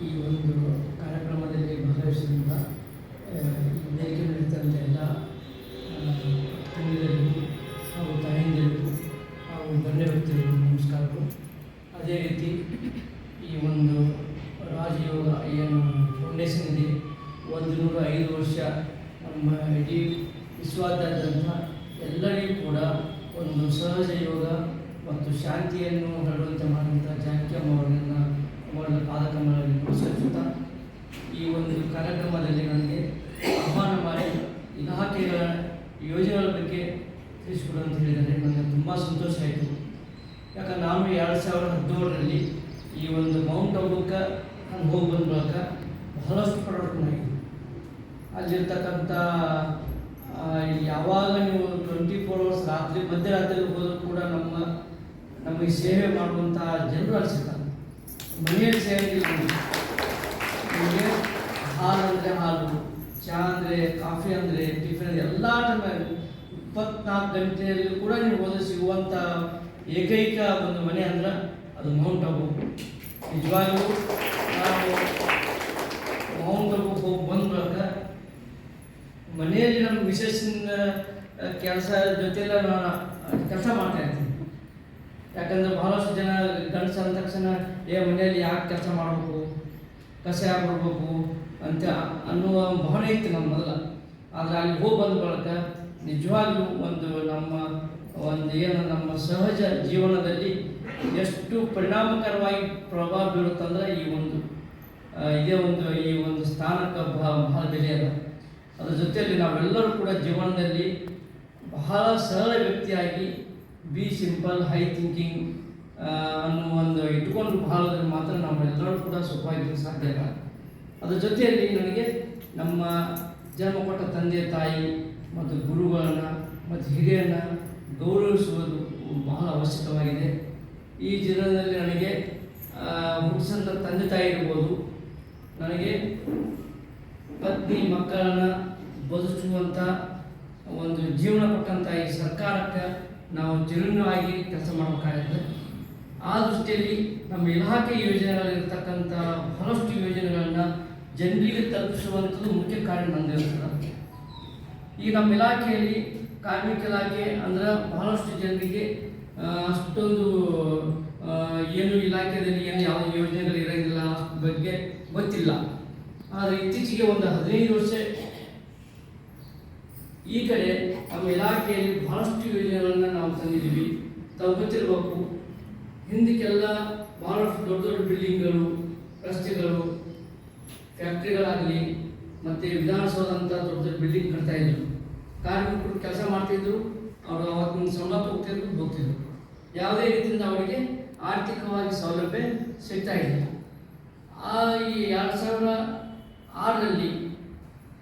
ಈ ಒಂದು ಕಾರ್ಯಕ್ರಮದಲ್ಲಿ ಭಾಗವಹಿಸಿದ ವೇದಿಕೆ ನಡೀತಂಥ ಎಲ್ಲ ತಂದೆಯರಿಗೂ ಹಾಗೂ ತಾಯಂದಿರಿಗೂ ಹಾಗೂ ಗಣ್ಯ ವ್ಯಕ್ತಿಗಳಿಗೂ ನಮಸ್ಕಾರಗಳು. ಅದೇ ರೀತಿ ಈ ಒಂದು ರಾಜಯೋಗ ಏನು ಫೌಂಡೇಶನ್ ಇದೆ ಒಂದು ನೂರ ಐದು ವರ್ಷ ನಮ್ಮ ಇಡೀ ವಿಶ್ವಾದ್ಯಂತ ಎಲ್ಲರಿಗೂ ಕೂಡ ಒಂದು ಸಹಜ ಯೋಗ ಮತ್ತು ಶಾಂತಿಯನ್ನು ಹರಡುವಂತೆ ಮಾಡುವಂಥ ಜಾನಕಿ ಅಮ್ಮವರನ್ನು ಅವರ ಪಾದಕಮಲಲ್ಲಿ ನಮಸ್ಕರಿಸುತ್ತಾ ಈ ಒಂದು ಕಾರ್ಯಕ್ರಮದಲ್ಲಿ ನನಗೆ ಆಹ್ವಾನ ಮಾಡಿ ಇಲಾಖೆಗಳ ಯೋಜನೆಗಳ ಬಗ್ಗೆ ತಿಳಿಸಿಕೊಡು ಅಂತ ಹೇಳಿದರೆ ನನಗೆ ತುಂಬ ಸಂತೋಷ ಆಯಿತು. ಯಾಕಂದ್ರೆ ನಾನು ಎರಡು ಸಾವಿರದ ಹದಿನೇಳರಲ್ಲಿ ಈ ಒಂದು ಮೌಂಟ್ ಅಬುಕ್ಕೆ ನಾನು ಹೋಗಿ ಬಂದ ಬಳಿಕ ಬಹಳಷ್ಟು ಪ್ರಾಡಕ್ಟ್ನಾಗಿದೆ ಅಲ್ಲಿರ್ತಕ್ಕಂಥ ಯಾವಾಗ ನೀವು ಟ್ವೆಂಟಿ ಫೋರ್ ಅವರ್ಸ್ ರಾತ್ರಿ ಮಧ್ಯರಾತ್ರಿ ಹೋದರೂ ಕೂಡ ನಮ್ಮ, ನಮಗೆ ಸೇವೆ ಮಾಡುವಂಥ ಜನರು ಅಲ್ಲಿ ಸಿಗ್ತಾರೆ. ಮನೆಯಲ್ಲಿ ಸೇವೆ ನಿಮಗೆ ಹಾಲು ಅಂದರೆ ಹಾಲು ಚಹಾ ಅಂದರೆ ಕಾಫಿ ಅಂದರೆ ಟಿಫಿನ್ ಎಲ್ಲ ಟೈಮ್ ಇಪ್ಪತ್ನಾಲ್ಕು ಗಂಟೆಯಲ್ಲಿ ಕೂಡ ನೀವು ಹೋದ್ರೆ ಸಿಗುವಂಥ ಏಕೈಕ ಒಂದು ಮನೆ ಅಂದ್ರೆ ಅದು ಮೌಂಟ್ ಅಬು ನಿಜವಾಗ್ಲೂ ನಾವು ಮೌಂಟ್ ಅಬು ಹೋಗಿ ಬಂದ ಮನೆಯಲ್ಲಿ ನಮ್ಮ ವಿಶೇಷ ಕೆಲಸ ಜೊತೆಲ್ಲ ನಾನು ಕೆಲಸ ಮಾಡ್ತಾ ಇರ್ತೀನಿ ಯಾಕಂದ್ರೆ ಬಹಳಷ್ಟು ಜನ ಗಂಡಸ ಅಂದ ತಕ್ಷಣ, ಏ, ಮನೆಯಲ್ಲಿ ಯಾಕೆ ಕೆಲಸ ಮಾಡಬೇಕು? ಬರ್ಬೇಕು ಅಂತ ಅನ್ನುವ ಭಾವನೆ ಇತ್ತು ನಮ್ಮ ಮೊದಲ. ಆದರೆ ಅಲ್ಲಿ ಹೋಗಿ ಬಂದ ಬಳಿಕ ನಿಜವಾಗಿಯೂ ಒಂದು ನಮ್ಮ, ಒಂದು ಏನು ನಮ್ಮ ಸಹಜ ಜೀವನದಲ್ಲಿ ಎಷ್ಟು ಪರಿಣಾಮಕರವಾಗಿ ಪ್ರಭಾವ ಬೀರುತ್ತಂದ್ರೆ ಈ ಒಂದು ಇದೇ ಒಂದು ಈ ಒಂದು ಸ್ಥಾನಕ್ಕೆ ಬಹಳ ಬೆಲೆ ಅದ. ಅದ್ರ ಜೊತೆಯಲ್ಲಿ ನಾವೆಲ್ಲರೂ ಕೂಡ ಜೀವನದಲ್ಲಿ ಬಹಳ ಸರಳ ವ್ಯಕ್ತಿಯಾಗಿ ಬಿ ಸಿಂಪಲ್ ಹೈ ಥಿಂಕಿಂಗ್ ಅನ್ನೋ ಒಂದು ಇಟ್ಕೊಂಡು ಭಾಗದಲ್ಲಿ ಮಾತ್ರ ನಾವೆಲ್ಲರೂ ಕೂಡ ಸುಖವಾಗಿರಲು ಸಾಧ್ಯ ಇಲ್ಲ. ಅದ್ರ ಜೊತೆಯಲ್ಲಿ ನನಗೆ ನಮ್ಮ ಜನ್ಮ ಕೊಟ್ಟ ತಂದೆ ತಾಯಿ ಮತ್ತು ಗುರುಗಳನ್ನು ಮತ್ತು ಹಿರಿಯರನ್ನ ಗೌರವಿಸುವುದು ಬಹಳ ಅವಶ್ಯಕವಾಗಿದೆ. ಈ ಜೀವನದಲ್ಲಿ ನನಗೆ ಆ, ಹುಟ್ಟಿಸಂಥ ತಂದೆ ತಾಯಿ ಇರ್ಬೋದು. ನನಗೆ ಪತ್ನಿ ಮಕ್ಕಳನ್ನು ಬದುಕುವಂಥ ಒಂದು ಜೀವನ ಕೊಟ್ಟಂಥ ಈ ಸರ್ಕಾರಕ್ಕೆ ನಾವು ಜೀರ್ಣವಾಗಿ ಕೆಲಸ ಮಾಡಬೇಕಾಗಿದೆ. ಆ ದೃಷ್ಟಿಯಲ್ಲಿ ನಮ್ಮ ಇಲಾಖೆ ಯೋಜನೆಗಳಿರ್ತಕ್ಕಂಥ ಬಹಳಷ್ಟು ಯೋಜನೆಗಳನ್ನು ಜನರಿಗೆ ತಲುಪಿಸುವಂಥದ್ದು ಮುಖ್ಯ ಕಾರ್ಯ ನಂದಿರ್ತದೆ ಈ ನಮ್ಮ ಇಲಾಖೆಯಲ್ಲಿ ಕಾರ್ಮಿಕ ಇಲಾಖೆ ಅಂದ್ರೆ ಬಹಳಷ್ಟು ಜನರಿಗೆ ಅಷ್ಟೊಂದು ಏನು ಇಲಾಖೆಯಲ್ಲಿ ಏನು ಯಾವ ಯೋಜನೆಗಳು ಇರಂಗಿಲ್ಲ ಬಗ್ಗೆ ಗೊತ್ತಿಲ್ಲ. ಆದರೆ ಇತ್ತೀಚೆಗೆ ಒಂದು ಹದಿನೈದು ವರ್ಷ ಈ ಕಡೆ ನಮ್ಮ ಇಲಾಖೆಯಲ್ಲಿ ಬಹಳಷ್ಟು ಯೋಜನೆಗಳನ್ನು ನಾವು ತಂದಿದ್ದೀವಿ. ತಾವು ಗೊತ್ತಿರಬೇಕು ಹಿಂದಕ್ಕೆಲ್ಲ ಬಹಳಷ್ಟು ದೊಡ್ಡ ದೊಡ್ಡ ಬಿಲ್ಡಿಂಗ್ಗಳು, ರಸ್ತೆಗಳು, ಫ್ಯಾಕ್ಟ್ರಿಗಳಾಗಲಿ ಮತ್ತು ವಿಧಾನಸೌಧ ಅಂತ ದೊಡ್ಡ ದೊಡ್ಡ ಬಿಲ್ಡಿಂಗ್ ಕಟ್ತಾ ಇದ್ರು. ಕಾರ್ಮಿಕರು ಕೆಲಸ ಮಾಡ್ತಿದ್ರು ಅವರು ಅವತ್ತಿನ ಸಂಬಳ ಹೋಗ್ತಿದ್ರು ಹೋಗ್ತಿದ್ರು ಯಾವುದೇ ರೀತಿಯಿಂದ ಅವರಿಗೆ ಆರ್ಥಿಕವಾಗಿ ಸೌಲಭ್ಯ ಸಿಗ್ತಾ ಇಲ್ಲ. ಆ ಈ ಎರಡು ಸಾವಿರ ಆರರಲ್ಲಿ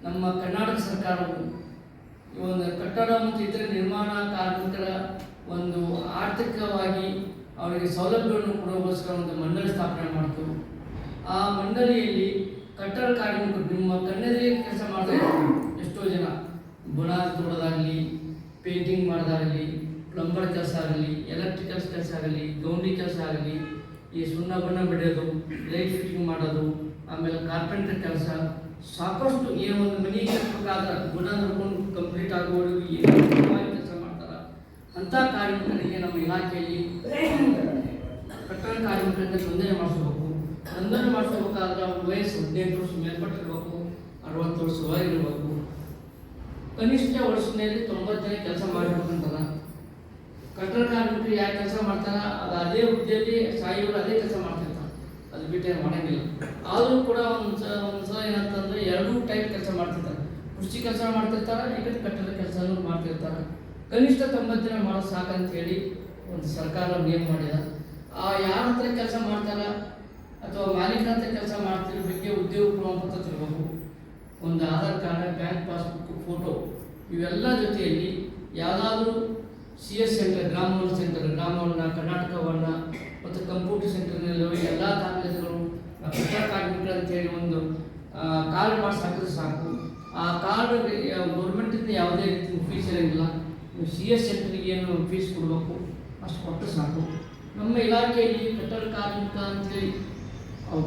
ನಮ್ಮ ಕರ್ನಾಟಕ ಸರ್ಕಾರವು ಒಂದು ಕಟ್ಟಡ ಮತ್ತು ಇತರ ನಿರ್ಮಾಣ ಕಾರ್ಮಿಕರ ಒಂದು ಆರ್ಥಿಕವಾಗಿ ಅವರಿಗೆ ಸೌಲಭ್ಯವನ್ನು ಕೊಡುವಗೋಸ್ಕರ ಒಂದು ಮಂಡಳಿ ಸ್ಥಾಪನೆ ಮಾಡಿತು. ಆ ಮಂಡಳಿಯಲ್ಲಿ ಕಟ್ಟಡ ಕಾರ್ಮಿಕರು ನಿಮ್ಮ ಕಣ್ಣೆದುರಿಗೆ ಕೆಲಸ ಮಾಡ್ತಾ ಎಷ್ಟೋ ಜನ ಬುನಾದಿ ತೋಡೋದಾಗಲಿ ಪೇಂಟಿಂಗ್ ಮಾಡೋದಾಗಲಿ, ಪ್ಲಂಬರ್ ಕೆಲಸ ಆಗಲಿ, ಎಲೆಕ್ಟ್ರಿಕಲ್ಸ್ ಕೆಲಸ ಆಗಲಿ, ಗೌಂಡಿ ಕೆಲಸ ಆಗಲಿ, ಈ ಸುಣ್ಣ ಬಣ್ಣ ಬಿಡೋದು, ಲೈಟ್ ಫಿಟ್ಟಿಂಗ್ ಮಾಡೋದು, ಆಮೇಲೆ ಕಾರ್ಪೆಂಟರ್ ಕೆಲಸ, ಸಾಕಷ್ಟು ಏನೊಂದು ಒಂದು ಮನೆ ಕಟ್ಟಬೇಕಾದ್ರೆ ಗುಣ ನೋಡ್ಕೊಂಡು ಕಂಪ್ಲೀಟ್ ಆಗುವವರೆಗೂ ಅಂಥ ಕಾರ್ಮಿಕರಿಗೆ ನಮ್ಮ ಇಲಾಖೆಯಲ್ಲಿ ಕಟ್ಟಡ ಕಾರ್ಮಿಕರಿಂದ ನೋಂದಣಿ ಮಾಡಿಸ್ಬೇಕು. ನೋಂದಣಿ ಮಾಡಿಸಬೇಕಾದ್ರೆ ಅವ್ರ ವಯಸ್ಸು ಹದಿನೆಂಟು ವರ್ಷ ಮೇಲ್ಪಟ್ಟಿರಬೇಕು, ಅರವತ್ತು ವರ್ಷ ಇರಬೇಕು ಕನಿಷ್ಠ ವರ್ಷದಲ್ಲಿ ತೊಂಬತ್ತು ಜನ ಕೆಲಸ ಮಾಡಿರ್ಬೇಕಂತದ ಕಟ್ಟಡ ಕಾರ್ಮಿಕರು ಯಾಕೆ ಕೆಲಸ ಮಾಡ್ತಾರ? ಅದು ಅದೇ ಹುದ್ದೆಯಲ್ಲಿ ಸಾಯಿಗಳು ಅದೇ ಕೆಲಸ ಮಾಡ್ತಿರ್ತಾರೆ. ಅದು ಬಿಟ್ಟರೆ ಮಾಡೋಂಗಿಲ್ಲ. ಆದರೂ ಕೂಡ ಒಂದು ಸ ಒಂದು ಸಲ ಏನಂತಂದ್ರೆ ಎರಡೂ ಟೈಪ್ ಕೆಲಸ ಮಾಡ್ತಿರ್ತಾರೆ. ಕೃಷಿ ಕೆಲಸ ಮಾಡ್ತಿರ್ತಾರೆ ಈಗ ಕಟ್ಟಡ ಕೆಲಸನೂ ಮಾಡ್ತಿರ್ತಾರೆ. ಕನಿಷ್ಠ ತೊಂಬತ್ತು ಜನ ಮಾಡೋದು ಸಾಕಂತ ಹೇಳಿ ಒಂದು ಸರ್ಕಾರ ನೇಮ್ ಮಾಡಿದ. ಆ ಯಾರ ಹತ್ರ ಕೆಲಸ ಮಾಡ್ತಾರ ಅಥವಾ ಮಾಲೀಕ ಹತ್ರ ಕೆಲಸ ಮಾಡ್ತಿರೋ ಬಗ್ಗೆ ಉದ್ಯೋಗ ಪ್ರಮಾಣಪತ್ರ ತಿಳ್ಬೇಕು. ಒಂದು Aadhaar card, bank passbook, photo ಇವೆಲ್ಲ ಜೊತೆಯಲ್ಲಿ ಯಾವುದಾದ್ರೂ ಸಿ ಎಸ್ ಸೆಂಟರ್ ಗ್ರಾಮವನ್ನ ಸೆಂಟರ್, ಗ್ರಾಮವನ್ನ, ಕರ್ನಾಟಕವನ್ನ ಮತ್ತು ಕಂಪ್ಯೂಟರ್ ಸೆಂಟರ್ನಲ್ಲಿರುವ ಎಲ್ಲ ದಾಖಲೆಗಳು ಕಾರ್ಮಿಕರು ಅಂತೇಳಿ ಒಂದು ಕಾರ್ಡ್ ಮಾಡಿಸಿ ಹಾಕಿದ್ರೆ ಸಾಕು. ಆ ಕಾರ್ಡ್ ಗೌರ್ಮೆಂಟಿಂದ ಯಾವುದೇ ರೀತಿ ಫೀಸ್ ಇರೋಂಗಿಲ್ಲ ನೀವು ಸಿ ಎಸ್ ಸೆಂಟ್ರಿಗೆ ಏನು ಫೀಸ್ ಕೊಡಬೇಕು ಅಷ್ಟು ಕೊಟ್ಟರೆ ಸಾಕು. ನಮ್ಮ ಇಲಾಖೆಯಲ್ಲಿ ಕಟ್ಟಡ ಕಾರ್ಮಿಕ ಅಂತೇಳಿ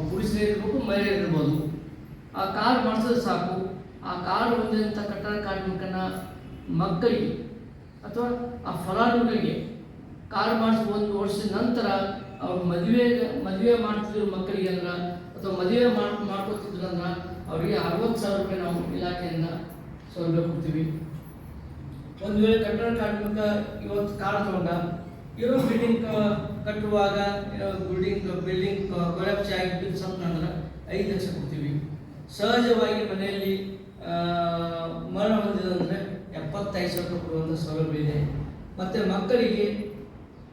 ಪುರುಷರಿರ್ಬೇಕು ಮಹಿಳೆಯರಿರ್ಬೋದು ಆ ಕಾರ್ ಮಾಡಿಸಿದ್ರೆ ಸಾಕು. ಆ ಕಾರ್ ಹೊಂದಿದಂಥ ಕಟ್ಟಡ ಕಾರ್ಮಿಕನ ಮಕ್ಕಳಿಗೆ ಅಥವಾ ಆ ಫಲಾನುಭವಿಗೆ ಕಾರ್ ಮಾಡಿಸಿ ಒಂದು ವರ್ಷದ ನಂತರ ಅವ್ರು ಮದುವೆ ಮದುವೆ ಮಾಡ್ತಿದ್ರು ಮಕ್ಕಳಿಗೆ ಅಂದ್ರೆ ಅಥವಾ ಮದುವೆ ಮಾಡ್, ಮಾಡ್ಕೊತಿದ್ರು ಅಂದ್ರೆ ಅವರಿಗೆ ಅರವತ್ತು ಸಾವಿರ ರೂಪಾಯಿ ನಾವು ಇಲಾಖೆಯಿಂದ ಸೌಲಭ್ಯ ಕೊಡ್ತೀವಿ. ಒಂದು ವೇಳೆ ಕಟ್ಟಡ ಕಾರ್ಮಿಕ ಇವತ್ತು ಕಾರ್ ತಗೊಂಡ ಇರೋ ಬಿಲ್ಡಿಂಗ್ ಕಟ್ಟುವಾಗ ಬಿಲ್ಡಿಂಗ್ ಬಿಲ್ಡಿಂಗ್ ಕೊಲಪ್ಸಿ ಆಗಿ ಸ್ವಲ್ಪ ಅಂದ್ರೆ ಐದು ಲಕ್ಷ ಕೊಡ್ತೀವಿ. ಸಹಜವಾಗಿ ಮನೆಯಲ್ಲಿ ಮರಣ ಹೊಂದಿದಂದ್ರೆ ಎಪ್ಪತ್ತೈದು ಸಾವಿರ ರೂಪಾಯಿ ಕೊಡುವಂಥ ಸೌಲಭ್ಯ ಇದೆ. ಮತ್ತು ಮಕ್ಕಳಿಗೆ,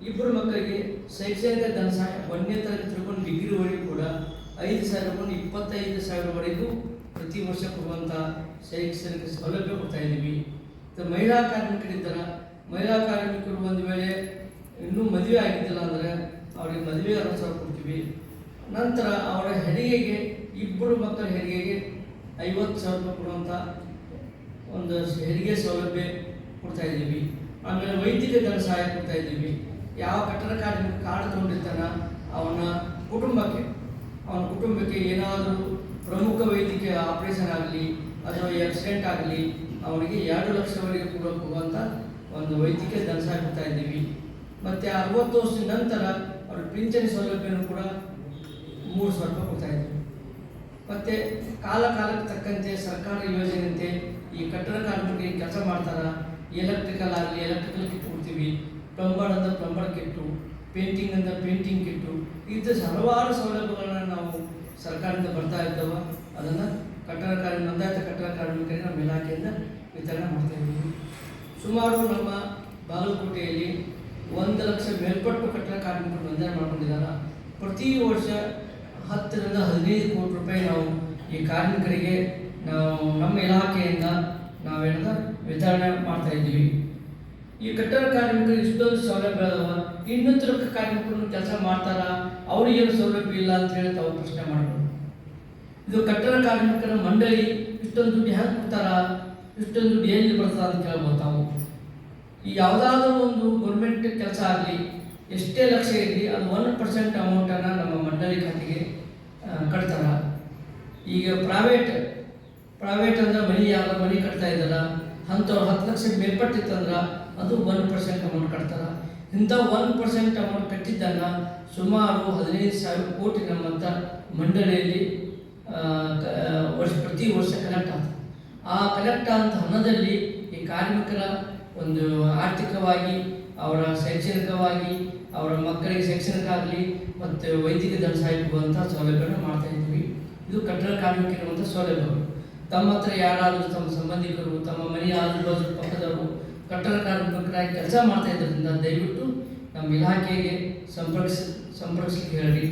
ಇಬ್ಬರು ಮಕ್ಕಳಿಗೆ ಶೈಕ್ಷಣಿಕ ಧನ ಸಹಾಯ, ಒಂದನೇ ತರಗತಿ ತಿಳ್ಕೊಂಡು ಡಿಗ್ರಿವರೆಗೂ ಕೂಡ ಐದು ಸಾವಿರ ರೂಪಾಯಿ, ಇಪ್ಪತ್ತೈದು ಸಾವಿರವರೆಗೂ ಪ್ರತಿ ವರ್ಷ ಕೊಡುವಂಥ ಶೈಕ್ಷಣಿಕ ಸೌಲಭ್ಯ ಕೊಡ್ತಾ ಇದ್ದೀವಿ. ಮಹಿಳಾ ಕಾರ್ಮಿಕರಿದ್ದಾರೆ ಮಹಿಳಾ ಕಾರ್ಮಿಕರು ಒಂದು ವೇಳೆ ಇನ್ನೂ ಮದುವೆ ಆಗಿದ್ದಿಲ್ಲ ಅಂದರೆ ಅವರಿಗೆ ಮದುವೆ ಅನುಸಾರ ಕೊಡ್ತೀವಿ. ನಂತರ ಅವರ ಹೆರಿಗೆಗೆ, ಇಬ್ಬರು ಮಕ್ಕಳ ಹೆರಿಗೆಗೆ ಐವತ್ತು ಸಾವಿರ ರೂಪಾಯಿ ಕೊಡುವಂಥ ಒಂದು ಹೆರಿಗೆ ಸೌಲಭ್ಯ ಕೊಡ್ತಾ ಇದ್ದೀವಿ. ಆಮೇಲೆ ವೈದ್ಯಕೀಯ ಧನ ಸಹಾಯ ಕೊಡ್ತಾ ಇದ್ದೀವಿ. ಯಾವ ಕಟ್ಟಡ ಕಾರ್ಮಿಕ ಕಾರ್ಡ್ ತಗೊಂಡಿರ್ತಾನ ಅವನ ಕುಟುಂಬಕ್ಕೆ ಅವನ ಕುಟುಂಬಕ್ಕೆ ಏನಾದರೂ ಪ್ರಮುಖ ವೈದ್ಯಕೀಯ ಆಪರೇಷನ್ ಆಗಲಿ ಅಥವಾ ಆಕ್ಸಿಡೆಂಟ್ ಆಗಲಿ ಅವನಿಗೆ ಎರಡು ಲಕ್ಷವರೆಗೆ ಕೂಡ ಕೊಡುವಂಥ ಒಂದು ವೈದ್ಯಕೀಯ ಧನ ಸಾಕ್ತಾ ಇದ್ದೀವಿ. ಮತ್ತು ಅರವತ್ತು ವರ್ಷದ ನಂತರ ಅವ್ರ ಪಿಂಚಣಿ ಸೌಲಭ್ಯನೂ ಕೂಡ ಮೂರು ಸಾವಿರ ರೂಪಾಯಿ ಕೊಡ್ತಾ ಇದ್ದೀವಿ. ಮತ್ತು ಕಾಲ ಕಾಲಕ್ಕೆ ತಕ್ಕಂತೆ ಸರ್ಕಾರಿ ಯೋಜನೆಯಂತೆ ಈ ಕಟ್ಟಡ ಕಾರ್ಮಿಕರಿಗೆ ಕೆಲಸ ಮಾಡ್ತಾರ? ಎಲೆಕ್ಟ್ರಿಕಲ್ ಆಗಲಿ ಎಲೆಕ್ಟ್ರಿಕಲ್ ಕಿಟ್ ಕೊಡ್ತೀವಿ. ಪ್ಲಂಬರ್ ಅಂತ ಪ್ಲಂಬರ್ ಕಿಟ್ಟು ಪೇಂಟಿಂಗ್ ಅಂತ ಪೇಂಟಿಂಗ್ ಕಿಟ್ಟು ಇಂಥ ಹಲವಾರು ಸೌಲಭ್ಯಗಳನ್ನ ನಾವು ಸರ್ಕಾರದಿಂದ ಬರ್ತಾ ಇದ್ದವ. ಅದನ್ನು ಕಟ್ಟಡ ಕಾರ್ಯ ನೋಂದಾಯಿತ ಕಟ್ಟಡ ಕಾರ್ಮಿಕರಿಗೆ ನಮ್ಮ ಇಲಾಖೆಯಿಂದ ವಿತರಣೆ ಮಾಡ್ತಾ ಸುಮಾರು ನಮ್ಮ ಬಾಗಲಕೋಟೆಯಲ್ಲಿ ಒಂದು ಲಕ್ಷ ಮೇಲ್ಪಟ್ಟು ಕಟ್ಟಡ ಕಾರ್ಮಿಕರು ನೋಂದಣಿ ಮಾಡಿಕೊಂಡಿದ್ದಾರೆ. ಪ್ರತಿ ವರ್ಷ ಹತ್ತರಿಂದ ಹದಿನೈದು ಕೋಟಿ ರೂಪಾಯಿ ನಾವು ಈ ಕಾರ್ಮಿಕರಿಗೆ ನಾವು ನಮ್ಮ ಇಲಾಖೆಯಿಂದ ನಾವೇನದ ವಿತರಣೆ ಮಾಡ್ತಾ ಈ ಕಟ್ಟಡ ಕಾರ್ಮಿಕರು ಇಷ್ಟೊಂದು ಸೌಲಭ್ಯ ಅದಾವ ಇನ್ನೂತರ ಕಾರ್ಮಿಕರು ಕೆಲಸ ಮಾಡ್ತಾರ, ಅವ್ರಿಗೇನು ಸೌಲಭ್ಯ ಇಲ್ಲ ಅಂತ ಹೇಳಿ ತಾವು ಪ್ರಶ್ನೆ ಮಾಡ್ಬೋದು. ಇದು ಕಟ್ಟಡ ಕಾರ್ಮಿಕರ ಮಂಡಳಿ ಇಷ್ಟೊಂದು ದುಡ್ಡು ಹೆಂಗೆ ಕೊಡ್ತಾರ? ಇಷ್ಟೊಂದು ದುಡ್ಡು ಎಲ್ಲಿ ಬರ್ತಾರ ಅಂತ ಕೇಳ್ಬೋದು ತಾವು. ಈ ಯಾವುದಾದ್ರೂ ಒಂದು ಗೌರ್ಮೆಂಟ್ ಕೆಲಸ ಆಗಲಿ, ಎಷ್ಟೇ ಲಕ್ಷ ಇರಲಿ, ಅದು ಒನ್ ಪರ್ಸೆಂಟ್ ಅಮೌಂಟನ್ನು ನಮ್ಮ ಮಂಡಳಿ ಖಾತೆಗೆ ಕಟ್ತಾರ. ಈಗ ಪ್ರೈವೇಟ್ ಪ್ರೈವೇಟ್ ಅಂದ್ರೆ ಮನಿ ಯಾವ ಮನಿ ಕಟ್ತಾ ಇದ್ದಾರ, ಅಂಥವ್ರು ಹತ್ತು ಲಕ್ಷ ಮೇಲ್ಪಟ್ಟಿತ್ತಂದ್ರೆ ಅದು ಒನ್ ಪರ್ಸೆಂಟ್ ಅಮೌಂಟ್ ಕಟ್ತಾರ. ಇಂಥ ಒನ್ ಪರ್ಸೆಂಟ್ ಅಮೌಂಟ್ ಕಟ್ಟಿದ್ದನ್ನು ಸುಮಾರು ಹದಿನೈದು ಸಾವಿರ ಕೋಟಿ ನಮ್ಮಂಥ ಮಂಡಳಿಯಲ್ಲಿ ವರ್ಷ, ಪ್ರತಿ ವರ್ಷ ಕಲೆಕ್ಟ್ ಆಗ್ತದೆ. ಆ ಕಲೆಕ್ಟ್ ಆದಂಥ ಹಣದಲ್ಲಿ ಈ ಕಾರ್ಮಿಕರ ಒಂದು ಆರ್ಥಿಕವಾಗಿ, ಅವರ ಶೈಕ್ಷಣಿಕವಾಗಿ, ಅವರ ಮಕ್ಕಳಿಗೆ ಶೈಕ್ಷಣಿಕ ಆಗಲಿ ಮತ್ತು ವೈದ್ಯಕೀಯ ಧನ ಸಹಾಯ ಸೌಲಭ್ಯಗಳನ್ನು ಮಾಡ್ತಾ ಇದ್ವಿ ಇದು ಕಟ್ಟಡ ಕಾರ್ಮಿಕರಿರುವಂಥ ಸೌಲಭ್ಯಗಳು. ತಮ್ಮ ಹತ್ರ ಯಾರಾದರೂ ತಮ್ಮ ಸಂಬಂಧಿಕರು, ತಮ್ಮ ಮನೆಯ ಆಜುಬಾಜು ಪಕ್ಕದವರು, ಕಟ್ಟಡ ಕಾರ್ಮಿಕರಾಗಿ ಕೆಲಸ ಮಾಡ್ತಾ ಇದ್ದರಿಂದ ದಯವಿಟ್ಟು ನಮ್ಮ ಇಲಾಖೆಗೆ ಸಂಪರ್ಕಿಸ, ಸಂಪರ್ಕಿಸಲಿಕ್ಕೆ ಹೇಳಿ.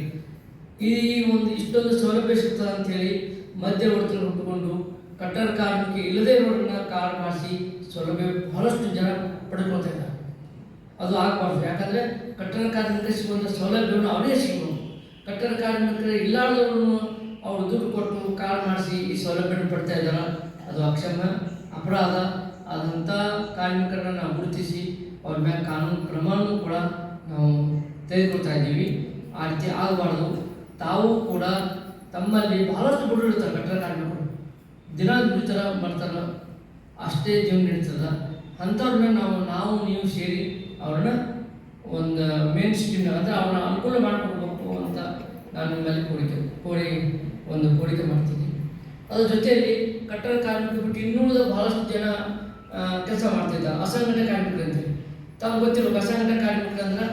ಈ ಒಂದು ಇಷ್ಟೊಂದು ಸೌಲಭ್ಯ ಸಿಗ್ತದೆ ಅಂತೇಳಿ ಮಧ್ಯವರ್ತಿಗಳು ಹುಟ್ಟುಕೊಂಡು ಕಟ್ಟಡ ಕಾರ್ಮಿಕ ಇಲ್ಲದೇ ಇರೋರನ್ನ ಕಾರ್ಡ್ ಮಾಡಿಸಿ ಸೌಲಭ್ಯ ಬಹಳಷ್ಟು ಜನ ಪಡ್ಕೊಳ್ತಾ ಅದು ಆಗಬಾರ್ದು. ಯಾಕಂದರೆ ಕಟ್ಟಡ ಕಾರ್ಮಿಕರಿಗೆ ಸಿಗುವಂಥ ಸೌಲಭ್ಯವನ್ನು ಅವರೇ ಸಿಗಬಹುದು ಕಟ್ಟಡ ಕಾರ್ಮಿಕರು ಇಲ್ಲಾರ್ದವ್ರನ್ನು ಅವರು ದುಡ್ಡು ಕೊಟ್ಟು ಕಾರ್ಡ್ ಮಾಡಿಸಿ ಈ ಸೌಲಭ್ಯನ ಪಡ್ತಾ ಇದ್ದಾರೆ? ಅದು ಅಕ್ಷಮ್ಯ ಅಪರಾಧ. ಅದಂಥ ಕಾರ್ಮಿಕರನ್ನ ನಾವು ಗುರುತಿಸಿ ಅವ್ರ ಮೇಲೆ ಕಾನೂನು ಕ್ರಮವನ್ನು ಕೂಡ ನಾವು ತೆಗೆದುಕೊಳ್ತಾ ಇದ್ದೀವಿ. ಆ ರೀತಿ ಆಗಬಾರ್ದು. ತಾವು ಕೂಡ ತಮ್ಮಲ್ಲಿ ಬಹಳಷ್ಟು ಬಡವರು ಇಡ್ತಾರೆ ಕಟ್ಟಡ ಕಾರ್ಮಿಕರು. ದಿನ ದುಡಿತಾರ ಮಾಡ್ತಾರ ಅಷ್ಟೇ ಜೀವನ ನಡೀತದ. ಅಂಥವ್ರನ್ನ ನಾವು ನಾವು, ನೀವು ಸೇರಿ ಅವ್ರನ್ನ ಒಂದು ಮೇನ್ ಸ್ಟ್ರೀಮ್ ಅಂದರೆ ಅವ್ರನ್ನ ಅನುಕೂಲ ಮಾಡಿಕೊಡ್ಬೇಕು ಅಂತ ನಾನು ನಿಮ್ಮಲ್ಲಿ ಕೋರಿಕೆ, ಕೋರಿ ಒಂದು ಕೋರಿಕೆ ಮಾಡ್ತೀನಿ. ಅದ್ರ ಜೊತೆಯಲ್ಲಿ ಕಟ್ಟಡ ಕಾರ್ಮಿಕರು ಬಿಟ್ಟು ಇನ್ನೂ ಬಹಳಷ್ಟು ಜನ ಕೆಲಸ ಮಾಡ್ತಿದ್ದ ಅಸಂಘಟನೆ ಕಾರ್ಮಿಕರು ಅಂತೇಳಿ ತಾವು ಗೊತ್ತಿರೋ ಅಸಂಘಟನೆ ಕಾರ್ಮಿಕರು ಅಂದ್ರೆ